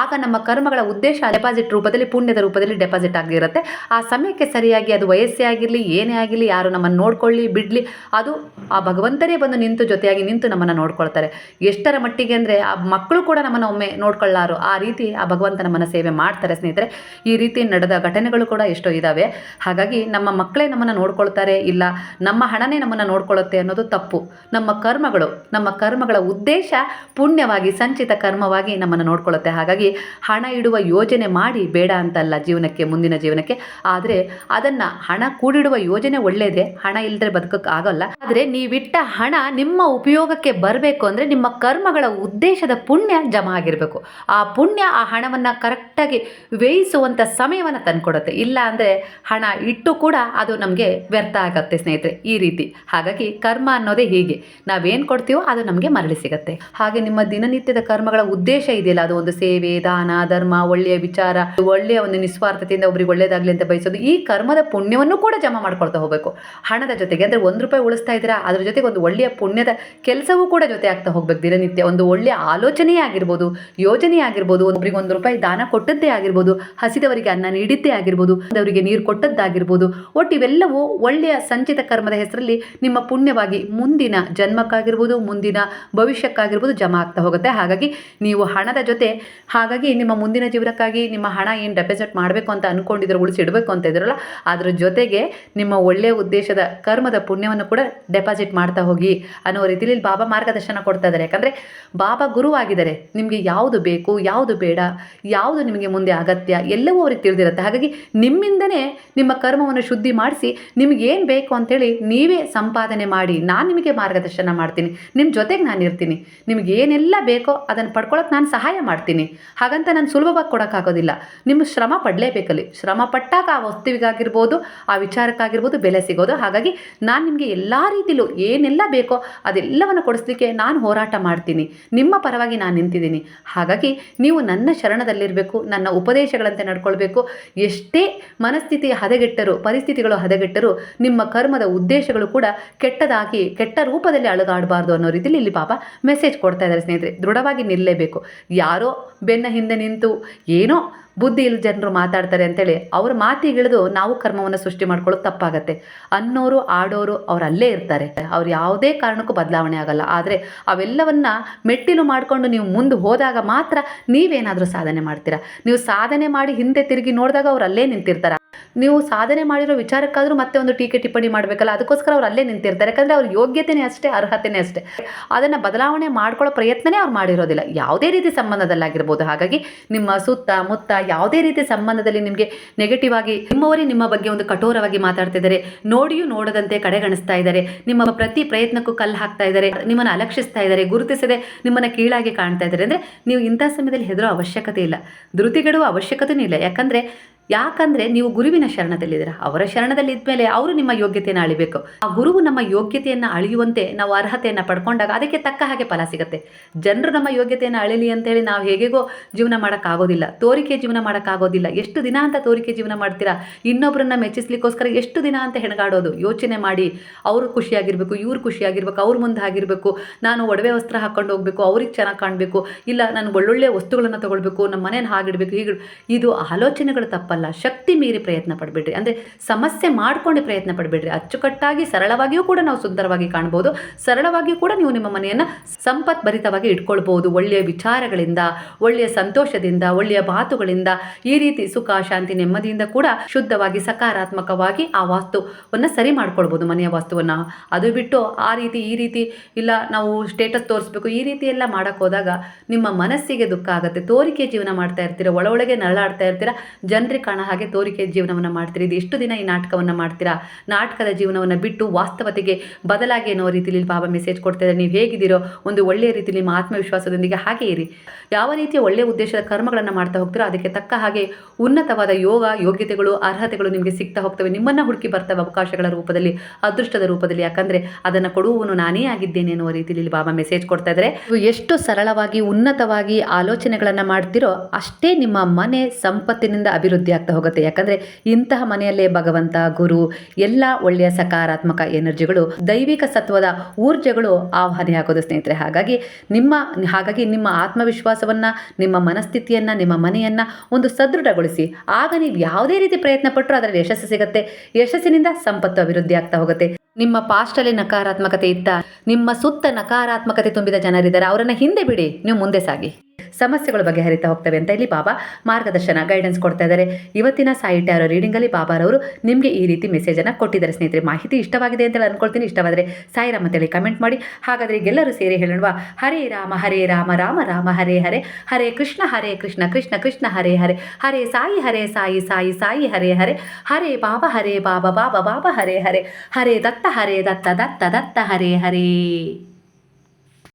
ಆಗ ನಮ್ಮ ಕರ್ಮಗಳ ಉದ್ದೇಶ ಡೆಪಾಸಿಟ್ ರೂಪದಲ್ಲಿ, ಪುಣ್ಯದ ರೂಪದಲ್ಲಿ ಡೆಪಾಸಿಟ್ ಆಗಿರುತ್ತೆ ಆ ಸಮಯಕ್ಕೆ ಸರಿಯಾಗಿ, ಅದು ವಯಸ್ಸೇ ಆಗಿರಲಿ, ಏನೇ ಆಗಿರಲಿ, ಯಾರು ನಮ್ಮನ್ನು ನೋಡ್ಕೊಳ್ಳಿ, ಬಿಡಲಿ, ಅದು ಆ ಭಗವಂತನೇ ಬಂದು ನಿಂತು ಜೊತೆಯಾಗಿ ನಿಂತು ನಮ್ಮನ್ನು ನೋಡ್ಕೊಳ್ತಾರೆ. ಎಷ್ಟರ ಮಟ್ಟಿಗೆ ಅಂದರೆ ಆ ಮಕ್ಕಳು ಕೂಡ ನಮ್ಮನ್ನು ಒಮ್ಮೆ ನೋಡ್ಕೊಳ್ಳಾರು. ಆ ರೀತಿ ಆ ಭಗವಂತ ನಮ್ಮನ್ನು ಸೇವೆ ಮಾಡ್ತಾರೆ ಸ್ನೇಹಿತರೆ. ಈ ರೀತಿ ನಡೆದ ಘಟನೆಗಳು ಕೂಡ ಎಷ್ಟೋ ಇದ್ದಾವೆ ಹಾಗಾಗಿ ನಮ್ಮ ಮಕ್ಕಳೇ ನಮ್ಮನ್ನು ನೋಡ್ಕೊಳ್ತಾರೆ ಇಲ್ಲ, ನಮ್ಮ ಹಣನೇ ನಮ್ಮನ್ನು ನೋಡ್ಕೊಳ್ಳುತ್ತೆ ಅನ್ನೋದು ತಪ್ಪು. ನಮ್ಮ ಕರ್ಮಗಳು, ನಮ್ಮ ಕರ್ಮಗಳ ಉದ್ದೇಶ ಪುಣ್ಯವಾಗಿ, ಸಂಚಿತ ಕರ್ಮವಾಗಿ ನಮ್ಮನ್ನು ನೋಡ್ಕೊಳ್ಳುತ್ತೆ. ಹಾಗಾಗಿ ಹಣ ಇಡುವ ಯೋಜನೆ ಮಾಡಿ ಬೇಡ ಅಂತಲ್ಲ ಜೀವನಕ್ಕೆ, ಮುಂದಿನ ಜೀವನಕ್ಕೆ. ಆದರೆ ಅದನ್ನು ಹಣ ಕೂಡಿಡುವ ಯೋಜನೆ ಒಳ್ಳೆಯದೇ ಹಣ ಇಲ್ಲದೆ ಬದುಕಕ್ಕೆ ಆಗೋಲ್ಲ. ಆದರೆ ನೀವಿಟ್ಟ ಹಣ ನಿಮ್ಮ ಉಪಯೋಗಕ್ಕೆ ಬರಬೇಕು ಅಂದರೆ ನಿಮ್ಮ ಕರ್ಮಗಳ ಉದ್ದೇಶದ ಪುಣ್ಯ ಜಮಾ ಆಗಿರಬೇಕು. ಆ ಪುಣ್ಯ ಆ ಹಣವನ್ನು ಕರೆಕ್ಟಾಗಿ ವ್ಯಯಿಸುವಂಥ ಸಮಯವನ್ನು ತಂದುಕೊಡುತ್ತೆ. ಇಲ್ಲ ಅಂದರೆ ಹಣ ಇಟ್ಟು ಕೂಡ ಅದು ನಮಗೆ ವ್ಯರ್ಥ ಆಗುತ್ತೆ ಸ್ನೇಹಿತರೆ, ಈ ರೀತಿ. ಹಾಗಾಗಿ ಕರ್ಮ ಅನ್ನೋದೇ ಹೀಗೆ. ನಾವೇನು ಕೊಡ್ತೀವೋ ಅದು ನಮಗೆ ಮರಳಿ ಸಿಗುತ್ತೆ. ಹಾಗೆ ನಿಮ್ಮ ದಿನನಿತ್ಯದ ಕರ್ಮಗಳ ಉದ್ದೇಶ ಇದೆಯಲ್ಲ, ಅದು ಒಂದು ಸೇವೆ, ದಾನ, ಧರ್ಮ, ಒಳ್ಳೆಯ ವಿಚಾರ, ಒಳ್ಳೆಯ ಒಂದು ನಿಸ್ವಾರ್ಥತೆಯಿಂದ ಒಬ್ಬರಿಗೆ ಒಳ್ಳೇದಾಗಲಿ ಅಂತ ಬಯಸೋದು, ಈ ಕರ್ಮದ ಪುಣ್ಯವನ್ನು ಕೂಡ ಜಮಾ ಮಾಡ್ಕೊಳ್ತಾ ಹೋಗಬೇಕು. ಹಣದ ಜೊತೆಗೆ, ಅಂದರೆ ಒಂದು ರೂಪಾಯಿ ಉಳಿಸ್ತಾ ಇದ್ದೀರಾ, ಅದ್ರ ಜೊತೆಗೆ ಒಂದು ಒಳ್ಳೆಯ ಪುಣ್ಯದ ಕೆಲಸವೂ ಕೂಡ ಜೊತೆ ಆಗ್ತಾ ಹೋಗ್ಬೇಕು ದಿನನಿತ್ಯ. ಒಂದು ಒಳ್ಳೆಯ ಆಲೋಚನೆಯೇ ಆಗಿರ್ಬೋದು, ಯೋಜನೆ ಆಗಿರ್ಬೋದು ಒಬ್ಬರಿಗೆ ಒಂದು ರೂಪಾಯಿ ದಾನ ಕೊಟ್ಟದ್ದೇ ಆಗಿರ್ಬೋದು, ಹಸಿದವರಿಗೆ ಅನ್ನ ನೀಡಿದ್ದೇ ಆಗಿರ್ಬೋದು ಅವರಿಗೆ ನೀರು ಕೊಟ್ಟದ್ದಾಗಿರ್ಬೋದು, ಒಟ್ಟು ಇವೆಲ್ಲವೂ ಒಳ್ಳೆಯ ಸಂಚಿತ ಕರ್ಮದ ಹೆಸರಲ್ಲಿ ನಿಮ್ಮ ಪುಣ್ಯವಾಗಿ ಮುಂದಿನ ಜನ್ಮಕ್ಕಾಗಿರ್ಬೋದು, ಮುಂದಿನ ಭವಿಷ್ಯಕ್ಕಾಗಿರ್ಬೋದು ಜಮಾ ಆಗ್ತಾ ಹೋಗುತ್ತೆ. ಹಾಗಾಗಿ ನೀವು ಹಣದ ಜೊತೆ, ಹಾಗಾಗಿ ನಿಮ್ಮ ಮುಂದಿನ ಜೀವನಕ್ಕಾಗಿ ನಿಮ್ಮ ಹಣ ಏನು ಡೆಪಾಸಿಟ್ ಮಾಡಬೇಕು ಅಂತ ಅಂದ್ಕೊಂಡಿದ್ರೆ ಉಳಿಸಿಡಬೇಕು ಅಂತ ಇದ್ರಲ್ಲ, ಅದರ ಜೊತೆಗೆ ನಿಮ್ಮ ಒಳ್ಳೆಯ ಉದ್ದೇಶದ ಕರ್ಮದ ಪುಣ್ಯವನ್ನು ಕೂಡ ಡೆಪಾಸಿಟ್ ಮಾಡ್ತಾ ಹೋಗಿ ಅನ್ನೋ ರೀತಿಯಲ್ಲಿ ಬಾಬಾ ಮಾರ್ಗದರ್ಶನ ಕೊಡ್ತಾ ಇದ್ದಾರೆ. ಯಾಕಂದರೆ ಬಾಬಾ ಗುರುವಾಗಿದ್ದಾರೆ ನಿಮಗೆ ಯಾವುದು ಬೇಕು, ಯಾವುದು ಬೇಡ, ಯಾವುದು ನಿಮಗೆ ಮುಂದೆ ಅಗತ್ಯ ಎಲ್ಲವೂ ಅವ್ರಿಗೆ ತಿಳಿದಿರುತ್ತೆ. ಹಾಗಾಗಿ ನಿಮ್ಮಿಂದನೇ ನಿಮ್ಮ ಕರ್ಮವನ್ನು ಶುದ್ಧಿ ಮಾಡಿಸಿ ನಿಮಗೇನು ಬೇಕು ಅಂತೇಳಿ ನೀವೇ ಸಂಪಾದನೆ ಮಾಡಿ, ನಾನು ನಿಮಗೆ ಮಾರ್ಗದರ್ಶನ ಮಾಡ್ತೀನಿ. ನಿಮ್ಮ ಜೊತೆಗೆ ನಾನು ಇರ್ತೀನಿ. ನಿಮ್ಗೆ ಏನೆಲ್ಲ ಬೇಕೋ ಅದನ್ನು ಪಡ್ಕೊಳ್ಳೋಕೆ ನಾನು ಸಹಾಯ ಮಾಡ್ತೀನಿ. ಹಾಗಂತ ನಾನು ಸುಲಭವಾಗಿ ಕೊಡೋಕ್ಕಾಗೋದಿಲ್ಲ. ನಿಮ್ಮ ಶ್ರಮ ಪಡಲೇಬೇಕಲ್ಲಿ. ಶ್ರಮ ಪಟ್ಟಾಗ ಆ ವಸ್ತುವಿಗಾಗಿರ್ಬೋದು, ಆ ವಿಚಾರಕ್ಕಾಗಿರ್ಬೋದು ಬೆಲೆ ಸಿಗೋದು. ಹಾಗಾಗಿ ನಾನು ನಿಮಗೆ ಎಲ್ಲ ರೀತಿಲೂ ಏನೆಲ್ಲ ಬೇಕೋ ಅದೆಲ್ಲವನ್ನು ಕೊಡಿಸ್ಲಿಕ್ಕೆ ನಾನು ಹೋರಾಟ ಮಾಡ್ತೀನಿ. ನಿಮ್ಮ ಪರವಾಗಿ ನಾನು ನಿಂತಿದ್ದೀನಿ. ಹಾಗಾಗಿ ನೀವು ನನ್ನ ಶರಣದಲ್ಲಿರಬೇಕು, ನನ್ನ ಉಪದೇಶಗಳಂತೆ ನಡ್ಕೊಳ್ಬೇಕು. ಎಷ್ಟೇ ಮನಸ್ಥಿತಿ ಹದಗೆಟ್ಟರು, ಪರಿಸ್ಥಿತಿಗಳು ಹದಗೆಟ್ಟರು, ನಿಮ್ಮ ಕರ್ಮದ ಉದ್ದೇಶಗಳು ಕೂಡ ಕೆಟ್ಟದಾಗಿ, ಕೆಟ್ಟ ರೂಪದಲ್ಲಿ ಅಳಗಾಡಬಾರ್ದು ಅನ್ನೋ ರೀತಿಯಲ್ಲಿ ಇಲ್ಲಿ ಪಾಪ ಮೆಸೇಜ್ ಕೊಡ್ತಾ ಇದ್ದಾರೆ ಸ್ನೇಹಿತರೆ. ದೃಢವಾಗಿ ನಿಲ್ಲಲೇಬೇಕು ಯಾರೋ ಬೆನ್ನ ಹಿಂದೆ ನಿಂತು ಏನೋ ಬುದ್ಧಿ ಇಲ್ಲ ಜನರು ಮಾತಾಡ್ತಾರೆ ಅಂತೇಳಿ ಅವ್ರ ಮಾತಿಗಿಳಿದು ನಾವು ಕರ್ಮವನ್ನು ಸೃಷ್ಟಿ ಮಾಡ್ಕೊಳ್ಳೋದು ತಪ್ಪಾಗತ್ತೆ. ಅನ್ನೋರು, ಆಡೋರು ಅವ್ರು ಅಲ್ಲೇ ಇರ್ತಾರೆ. ಅವ್ರು ಯಾವುದೇ ಕಾರಣಕ್ಕೂ ಬದಲಾವಣೆ ಆಗಲ್ಲ. ಆದರೆ ಅವೆಲ್ಲವನ್ನ ಮೆಟ್ಟಿಲು ಮಾಡಿಕೊಂಡು ನೀವು ಮುಂದೆ ಹೋದಾಗ ಮಾತ್ರ ನೀವೇನಾದರೂ ಸಾಧನೆ ಮಾಡ್ತೀರಾ? ನೀವು ಸಾಧನೆ ಮಾಡಿ ಹಿಂದೆ ತಿರುಗಿ ನೋಡಿದಾಗ ಅವ್ರು ಅಲ್ಲೇ ನಿಂತಿರ್ತಾರೆ? ನೀವು ಸಾಧನೆ ಮಾಡಿರೋ ವಿಚಾರಕ್ಕಾದರೂ ಮತ್ತೆ ಒಂದು ಟೀಕೆ ಟಿಪ್ಪಣಿ ಮಾಡಬೇಕಲ್ಲ? ಅದಕ್ಕೋಸ್ಕರ ಅವ್ರು ಅಲ್ಲೇ ನಿಂತಿರ್ತಾರೆ. ಯಾಕಂದರೆ ಅವ್ರ ಯೋಗ್ಯತೆನೇ ಅಷ್ಟೇ, ಅರ್ಹತೆನೇ ಅಷ್ಟೇ. ಅದನ್ನು ಬದಲಾವಣೆ ಮಾಡ್ಕೊಳ್ಳೋ ಪ್ರಯತ್ನನೇ ಅವ್ರು ಮಾಡಿರೋದಿಲ್ಲ. ಯಾವುದೇ ರೀತಿ ಸಂಬಂಧದಲ್ಲಾಗಿರ್ಬೋದು. ಹಾಗಾಗಿ ನಿಮ್ಮ ಸುತ್ತ ಮುತ್ತ ಯಾವುದೇ ರೀತಿ ಸಂಬಂಧದಲ್ಲಿ ನಿಮಗೆ ನೆಗೆಟಿವ್ ಆಗಿ ನಿಮ್ಮವರೇ ನಿಮ್ಮ ಬಗ್ಗೆ ಒಂದು ಕಠೋರವಾಗಿ ಮಾತಾಡ್ತಿದ್ದಾರೆ. ನೋಡಿಯೂ ನೋಡದಂತೆ ಕಡೆಗಣಿಸ್ತಾ ಇದ್ದಾರೆ. ನಿಮ್ಮ ಪ್ರತಿ ಪ್ರಯತ್ನಕ್ಕೂ ಕಲ್ಲು ಹಾಕ್ತಾ ಇದ್ದಾರೆ. ನಿಮ್ಮನ್ನು ಅಲಕ್ಷಿಸ್ತಾ ಇದ್ದಾರೆ. ಗುರುತಿಸದೆ ನಿಮ್ಮನ್ನು ಕೀಳಾಗಿ ಕಾಣ್ತಾ ಇದ್ದಾರೆ. ಅಂದರೆ ನೀವು ಇಂಥ ಸಮಯದಲ್ಲಿ ಹೆದರೋ ಅವಶ್ಯಕತೆ ಇಲ್ಲ. ಧೃತಿಗೆಡುವ ಅವಶ್ಯಕತೆಯೂ ಇಲ್ಲ. ಯಾಕಂದರೆ ಯಾಕಂದ್ರೆ ನೀವು ಗುರುವಿನ ಶರಣದಲ್ಲಿದ್ದೀರ? ಅವರ ಶರಣದಲ್ಲಿ ಇದ್ಮೇಲೆ ಅವರು ನಿಮ್ಮ ಯೋಗ್ಯತೆಯನ್ನು ಅಳಿಬೇಕು. ಆ ಗುರುವು ನಮ್ಮ ಯೋಗ್ಯತೆಯನ್ನು ಅಳಿಯುವಂತೆ ನಾವು ಅರ್ಹತೆಯನ್ನು ಪಡ್ಕೊಂಡಾಗ ಅದಕ್ಕೆ ತಕ್ಕ ಹಾಗೆ ಫಲ ಸಿಗುತ್ತೆ. ಜನರು ನಮ್ಮ ಯೋಗ್ಯತೆಯನ್ನು ಅಳಿಲಿ ಅಂತೇಳಿ ನಾವು ಹೇಗೆಗೋ ಜೀವನ ಮಾಡೋಕ್ಕಾಗೋದಿಲ್ಲ. ತೋರಿಕೆ ಜೀವನ ಮಾಡೋಕ್ಕಾಗೋದಿಲ್ಲ. ಎಷ್ಟು ದಿನ ಅಂತ ತೋರಿಕೆ ಜೀವನ ಮಾಡ್ತೀರಾ? ಇನ್ನೊಬ್ಬರನ್ನ ಮೆಚ್ಚಿಸ್ಲಿಕ್ಕೋಸ್ಕರ ಎಷ್ಟು ದಿನ ಅಂತ ಹೆಣಗಾಡೋದು? ಯೋಚನೆ ಮಾಡಿ, ಅವರು ಖುಷಿಯಾಗಿರ್ಬೇಕು, ಇವ್ರು ಖುಷಿಯಾಗಿರ್ಬೇಕು, ಅವ್ರ ಮುಂದೆ ಆಗಿರಬೇಕು, ನಾನು ಒಡವೆ ವಸ್ತ್ರ ಹಾಕೊಂಡು ಹೋಗಬೇಕು, ಅವ್ರಿಗೆ ಚೆನ್ನಾಗಿ ಕಾಣಬೇಕು, ಇಲ್ಲ ನಾನು ಒಳ್ಳೊಳ್ಳೆ ವಸ್ತುಗಳನ್ನು ತಗೊಳ್ಬೇಕು ನಮ್ಮ ಮನೇನ ಹಾಗಿಡಬೇಕು ಹೀಗೆ ಇದು ಆಲೋಚನೆಗಳು ತಪ್ಪಲ್ಲ ಶಕ್ತಿ ಮೀರಿ ಪ್ರಯತ್ನ ಪಡಬೇಡ್ರಿ. ಅಂದರೆ ಸಮಸ್ಯೆ ಮಾಡ್ಕೊಂಡು ಪ್ರಯತ್ನ ಪಡಬೇಡ್ರಿ. ಅಚ್ಚುಕಟ್ಟಾಗಿ, ಸರಳವಾಗಿಯೂ ಕೂಡ ನಾವು ಸುಂದರವಾಗಿ ಕಾಣ್ಬೋದು. ಸರಳವಾಗಿಯೂ ಕೂಡ ನೀವು ನಿಮ್ಮ ಮನೆಯನ್ನು ಸಂಪತ್ ಭರಿತವಾಗಿ ಇಟ್ಕೊಳ್ಬೋದು. ಒಳ್ಳೆಯ ವಿಚಾರಗಳಿಂದ, ಒಳ್ಳೆಯ ಸಂತೋಷದಿಂದ, ಒಳ್ಳೆಯ ಮಾತುಗಳಿಂದ ಈ ರೀತಿ ಸುಖ, ಶಾಂತಿ, ನೆಮ್ಮದಿಯಿಂದ ಕೂಡ ಶುದ್ಧವಾಗಿ, ಸಕಾರಾತ್ಮಕವಾಗಿ ಆ ವಾಸ್ತುವನ್ನು ಸರಿ ಮಾಡ್ಕೊಳ್ಬೋದು, ಮನೆಯ ವಾಸ್ತುವನ್ನು. ಅದು ಬಿಟ್ಟು ಆ ರೀತಿ, ಈ ರೀತಿ, ಇಲ್ಲ ನಾವು ಸ್ಟೇಟಸ್ ತೋರಿಸ್ಬೇಕು, ಈ ರೀತಿ ಎಲ್ಲ ಮಾಡೋಕ್ಕೆ ನಿಮ್ಮ ಮನಸ್ಸಿಗೆ ದುಃಖ ಆಗುತ್ತೆ. ತೋರಿಕೆ ಜೀವನ ಮಾಡ್ತಾ ಇರ್ತೀರ ಒಳ ಒಳಗೆ ನರಳಾಡ್ತಾ ಇರ್ತೀರ, ಜನರಿಗೆ ಕಾಣೋ ಹಾಗೆ ತೋರಿಕೆ ಜೀವನವನ್ನು ಮಾಡ್ತೀರಿ. ಇದು ಎಷ್ಟು ದಿನ ಈ ನಾಟಕವನ್ನು ಮಾಡ್ತೀರಾ? ನಾಟಕದ ಜೀವನವನ್ನು ಬಿಟ್ಟು ವಾಸ್ತವತೆಗೆ ಬದಲಾಗಿ ಅನ್ನೋ ರೀತಿಯಲ್ಲಿ ಬಾಬಾ ಮೆಸೇಜ್ ಕೊಡ್ತಾ ಇದ್ದಾರೆ. ನೀವು ಹೇಗಿದ್ದೀರೋ ಒಂದು ಒಳ್ಳೆಯ ರೀತಿಯಲ್ಲಿ ನಿಮ್ಮ ಆತ್ಮವಿಶ್ವಾಸದೊಂದಿಗೆ ಹಾಗೆ ಇರಿ. ಯಾವ ರೀತಿಯ ಒಳ್ಳೆಯ ಉದ್ದೇಶದ ಕರ್ಮಗಳನ್ನು ಮಾಡ್ತಾ ಹೋಗ್ತೀರೋ ಅದಕ್ಕೆ ತಕ್ಕ ಹಾಗೆ ಉನ್ನತವಾದ ಯೋಗ, ಯೋಗ್ಯತೆಗಳು, ಅರ್ಹತೆಗಳು ನಿಮಗೆ ಸಿಗ್ತಾ ಹೋಗ್ತವೆ. ನಿಮ್ಮನ್ನು ಹುಡುಕಿ ಬರ್ತವೆ ಅವಕಾಶಗಳ ರೂಪದಲ್ಲಿ, ಅದೃಷ್ಟದ ರೂಪದಲ್ಲಿ. ಯಾಕಂದರೆ ಅದನ್ನು ಕೊಡುವವನು ನಾನೇ ಆಗಿದ್ದೇನೆ ಅನ್ನುವ ರೀತಿಯಲ್ಲಿ ಬಾಬಾ ಮೆಸೇಜ್ ಕೊಡ್ತಾ ಇದ್ದಾರೆ. ಎಷ್ಟು ಸರಳವಾಗಿ, ಉನ್ನತವಾಗಿ ಆಲೋಚನೆಗಳನ್ನು ಮಾಡ್ತಿರೋ ಅಷ್ಟೇ ನಿಮ್ಮ ಮನೆ ಸಂಪತ್ತಿನಿಂದ ಅಭಿವೃದ್ಧಿ ಆಗ್ತಾ ಹೋಗುತ್ತೆ. ಯಾಕಂದ್ರೆ ಇಂತಹ ಮನೆಯಲ್ಲೇ ಭಗವಂತ, ಗುರು, ಎಲ್ಲ ಒಳ್ಳೆಯ ಸಕಾರಾತ್ಮಕ ಎನರ್ಜಿಗಳು, ದೈವಿಕ ಸತ್ವದ ಊರ್ಜೆಗಳು ಆಗೋದು ಸ್ನೇಹಿತರೆ. ಹಾಗಾಗಿ ನಿಮ್ಮ ಹಾಗಾಗಿ ನಿಮ್ಮ ಆತ್ಮವಿಶ್ವಾಸವನ್ನು, ನಿಮ್ಮ ಮನಸ್ಥಿತಿಯನ್ನು, ನಿಮ್ಮ ಮನೆಯನ್ನು ಒಂದು ಸದೃಢಗೊಳಿಸಿ. ಆಗ ನೀವು ಯಾವುದೇ ರೀತಿ ಪ್ರಯತ್ನ ಪಟ್ಟರೂ ಅದರಲ್ಲಿ ಯಶಸ್ಸು ಸಿಗುತ್ತೆ. ಯಶಸ್ಸಿನಿಂದ ಸಂಪತ್ತು ಅಭಿವೃದ್ಧಿ ಆಗ್ತಾ ಹೋಗುತ್ತೆ. ನಿಮ್ಮ ಪಾಸ್ಟಲ್ಲಿ ನಕಾರಾತ್ಮಕತೆ ಇತ್ತ? ನಿಮ್ಮ ಸುತ್ತ ನಕಾರಾತ್ಮಕತೆ ತುಂಬಿದ ಜನರಿದ್ದಾರೆ. ಅವರನ್ನು ಹಿಂದೆ ಬಿಡಿ. ನೀವು ಮುಂದೆ ಸಾಗಿ. ಸಮಸ್ಯೆಗಳು ಬಗೆಹರಿತಾ ಹೋಗ್ತವೆ ಅಂತ ಇಲ್ಲಿ ಬಾಬಾ ಮಾರ್ಗದರ್ಶನ ಗೈಡೆನ್ಸ್ ಕೊಡ್ತಾ ಇದ್ದಾರೆ. ಇವತ್ತಿನ ಸಾಯಿ ಟ್ಯಾರೋ ರೀಡಿಂಗಲ್ಲಿ ಬಾಬಾರವರು ನಿಮಗೆ ಈ ರೀತಿ ಮೆಸೇಜನ್ನು ಕೊಟ್ಟಿದ್ದಾರೆ. ಸ್ನೇಹಿತರೆ, ಮಾಹಿತಿ ಇಷ್ಟವಾಗಿದೆ ಅಂತ ಹೇಳಿ ಅನ್ಕೊಳ್ತೀನಿ. ಇಷ್ಟವಾದರೆ ಸಾಯಿರಾಮ್ ಅಂತೇಳಿ ಕಮೆಂಟ್ ಮಾಡಿ. ಹಾಗಾದರೆ ಎಲ್ಲರೂ ಸೇರಿ ಹೇಳೋಣ ಹರೇ ರಾಮ ಹರೇ ರಾಮ ರಾಮ ರಾಮ, ಹರೇ ಹರೇ. ಹರೇ ಕೃಷ್ಣ ಹರೇ ಕೃಷ್ಣ ಕೃಷ್ಣ ಕೃಷ್ಣ, ಹರೇ ಹರೇ. ಹರೇ ಸಾಯಿ ಹರೇ ಸಾಯಿ ಸಾಯಿ ಸಾಯಿ, ಹರೇ ಹರೇ. ಹರೇ ಬಾಬಾ ಹರೇ ಬಾಬಾ ಬಾಬಾ ಬಾಬಾ, ಹರೇ ಹರೇ. ಹರೇ ದತ್ತ ಹರೇ ದತ್ತ ದತ್ತ ದತ್ತ, ಹರೇ ಹರೇ.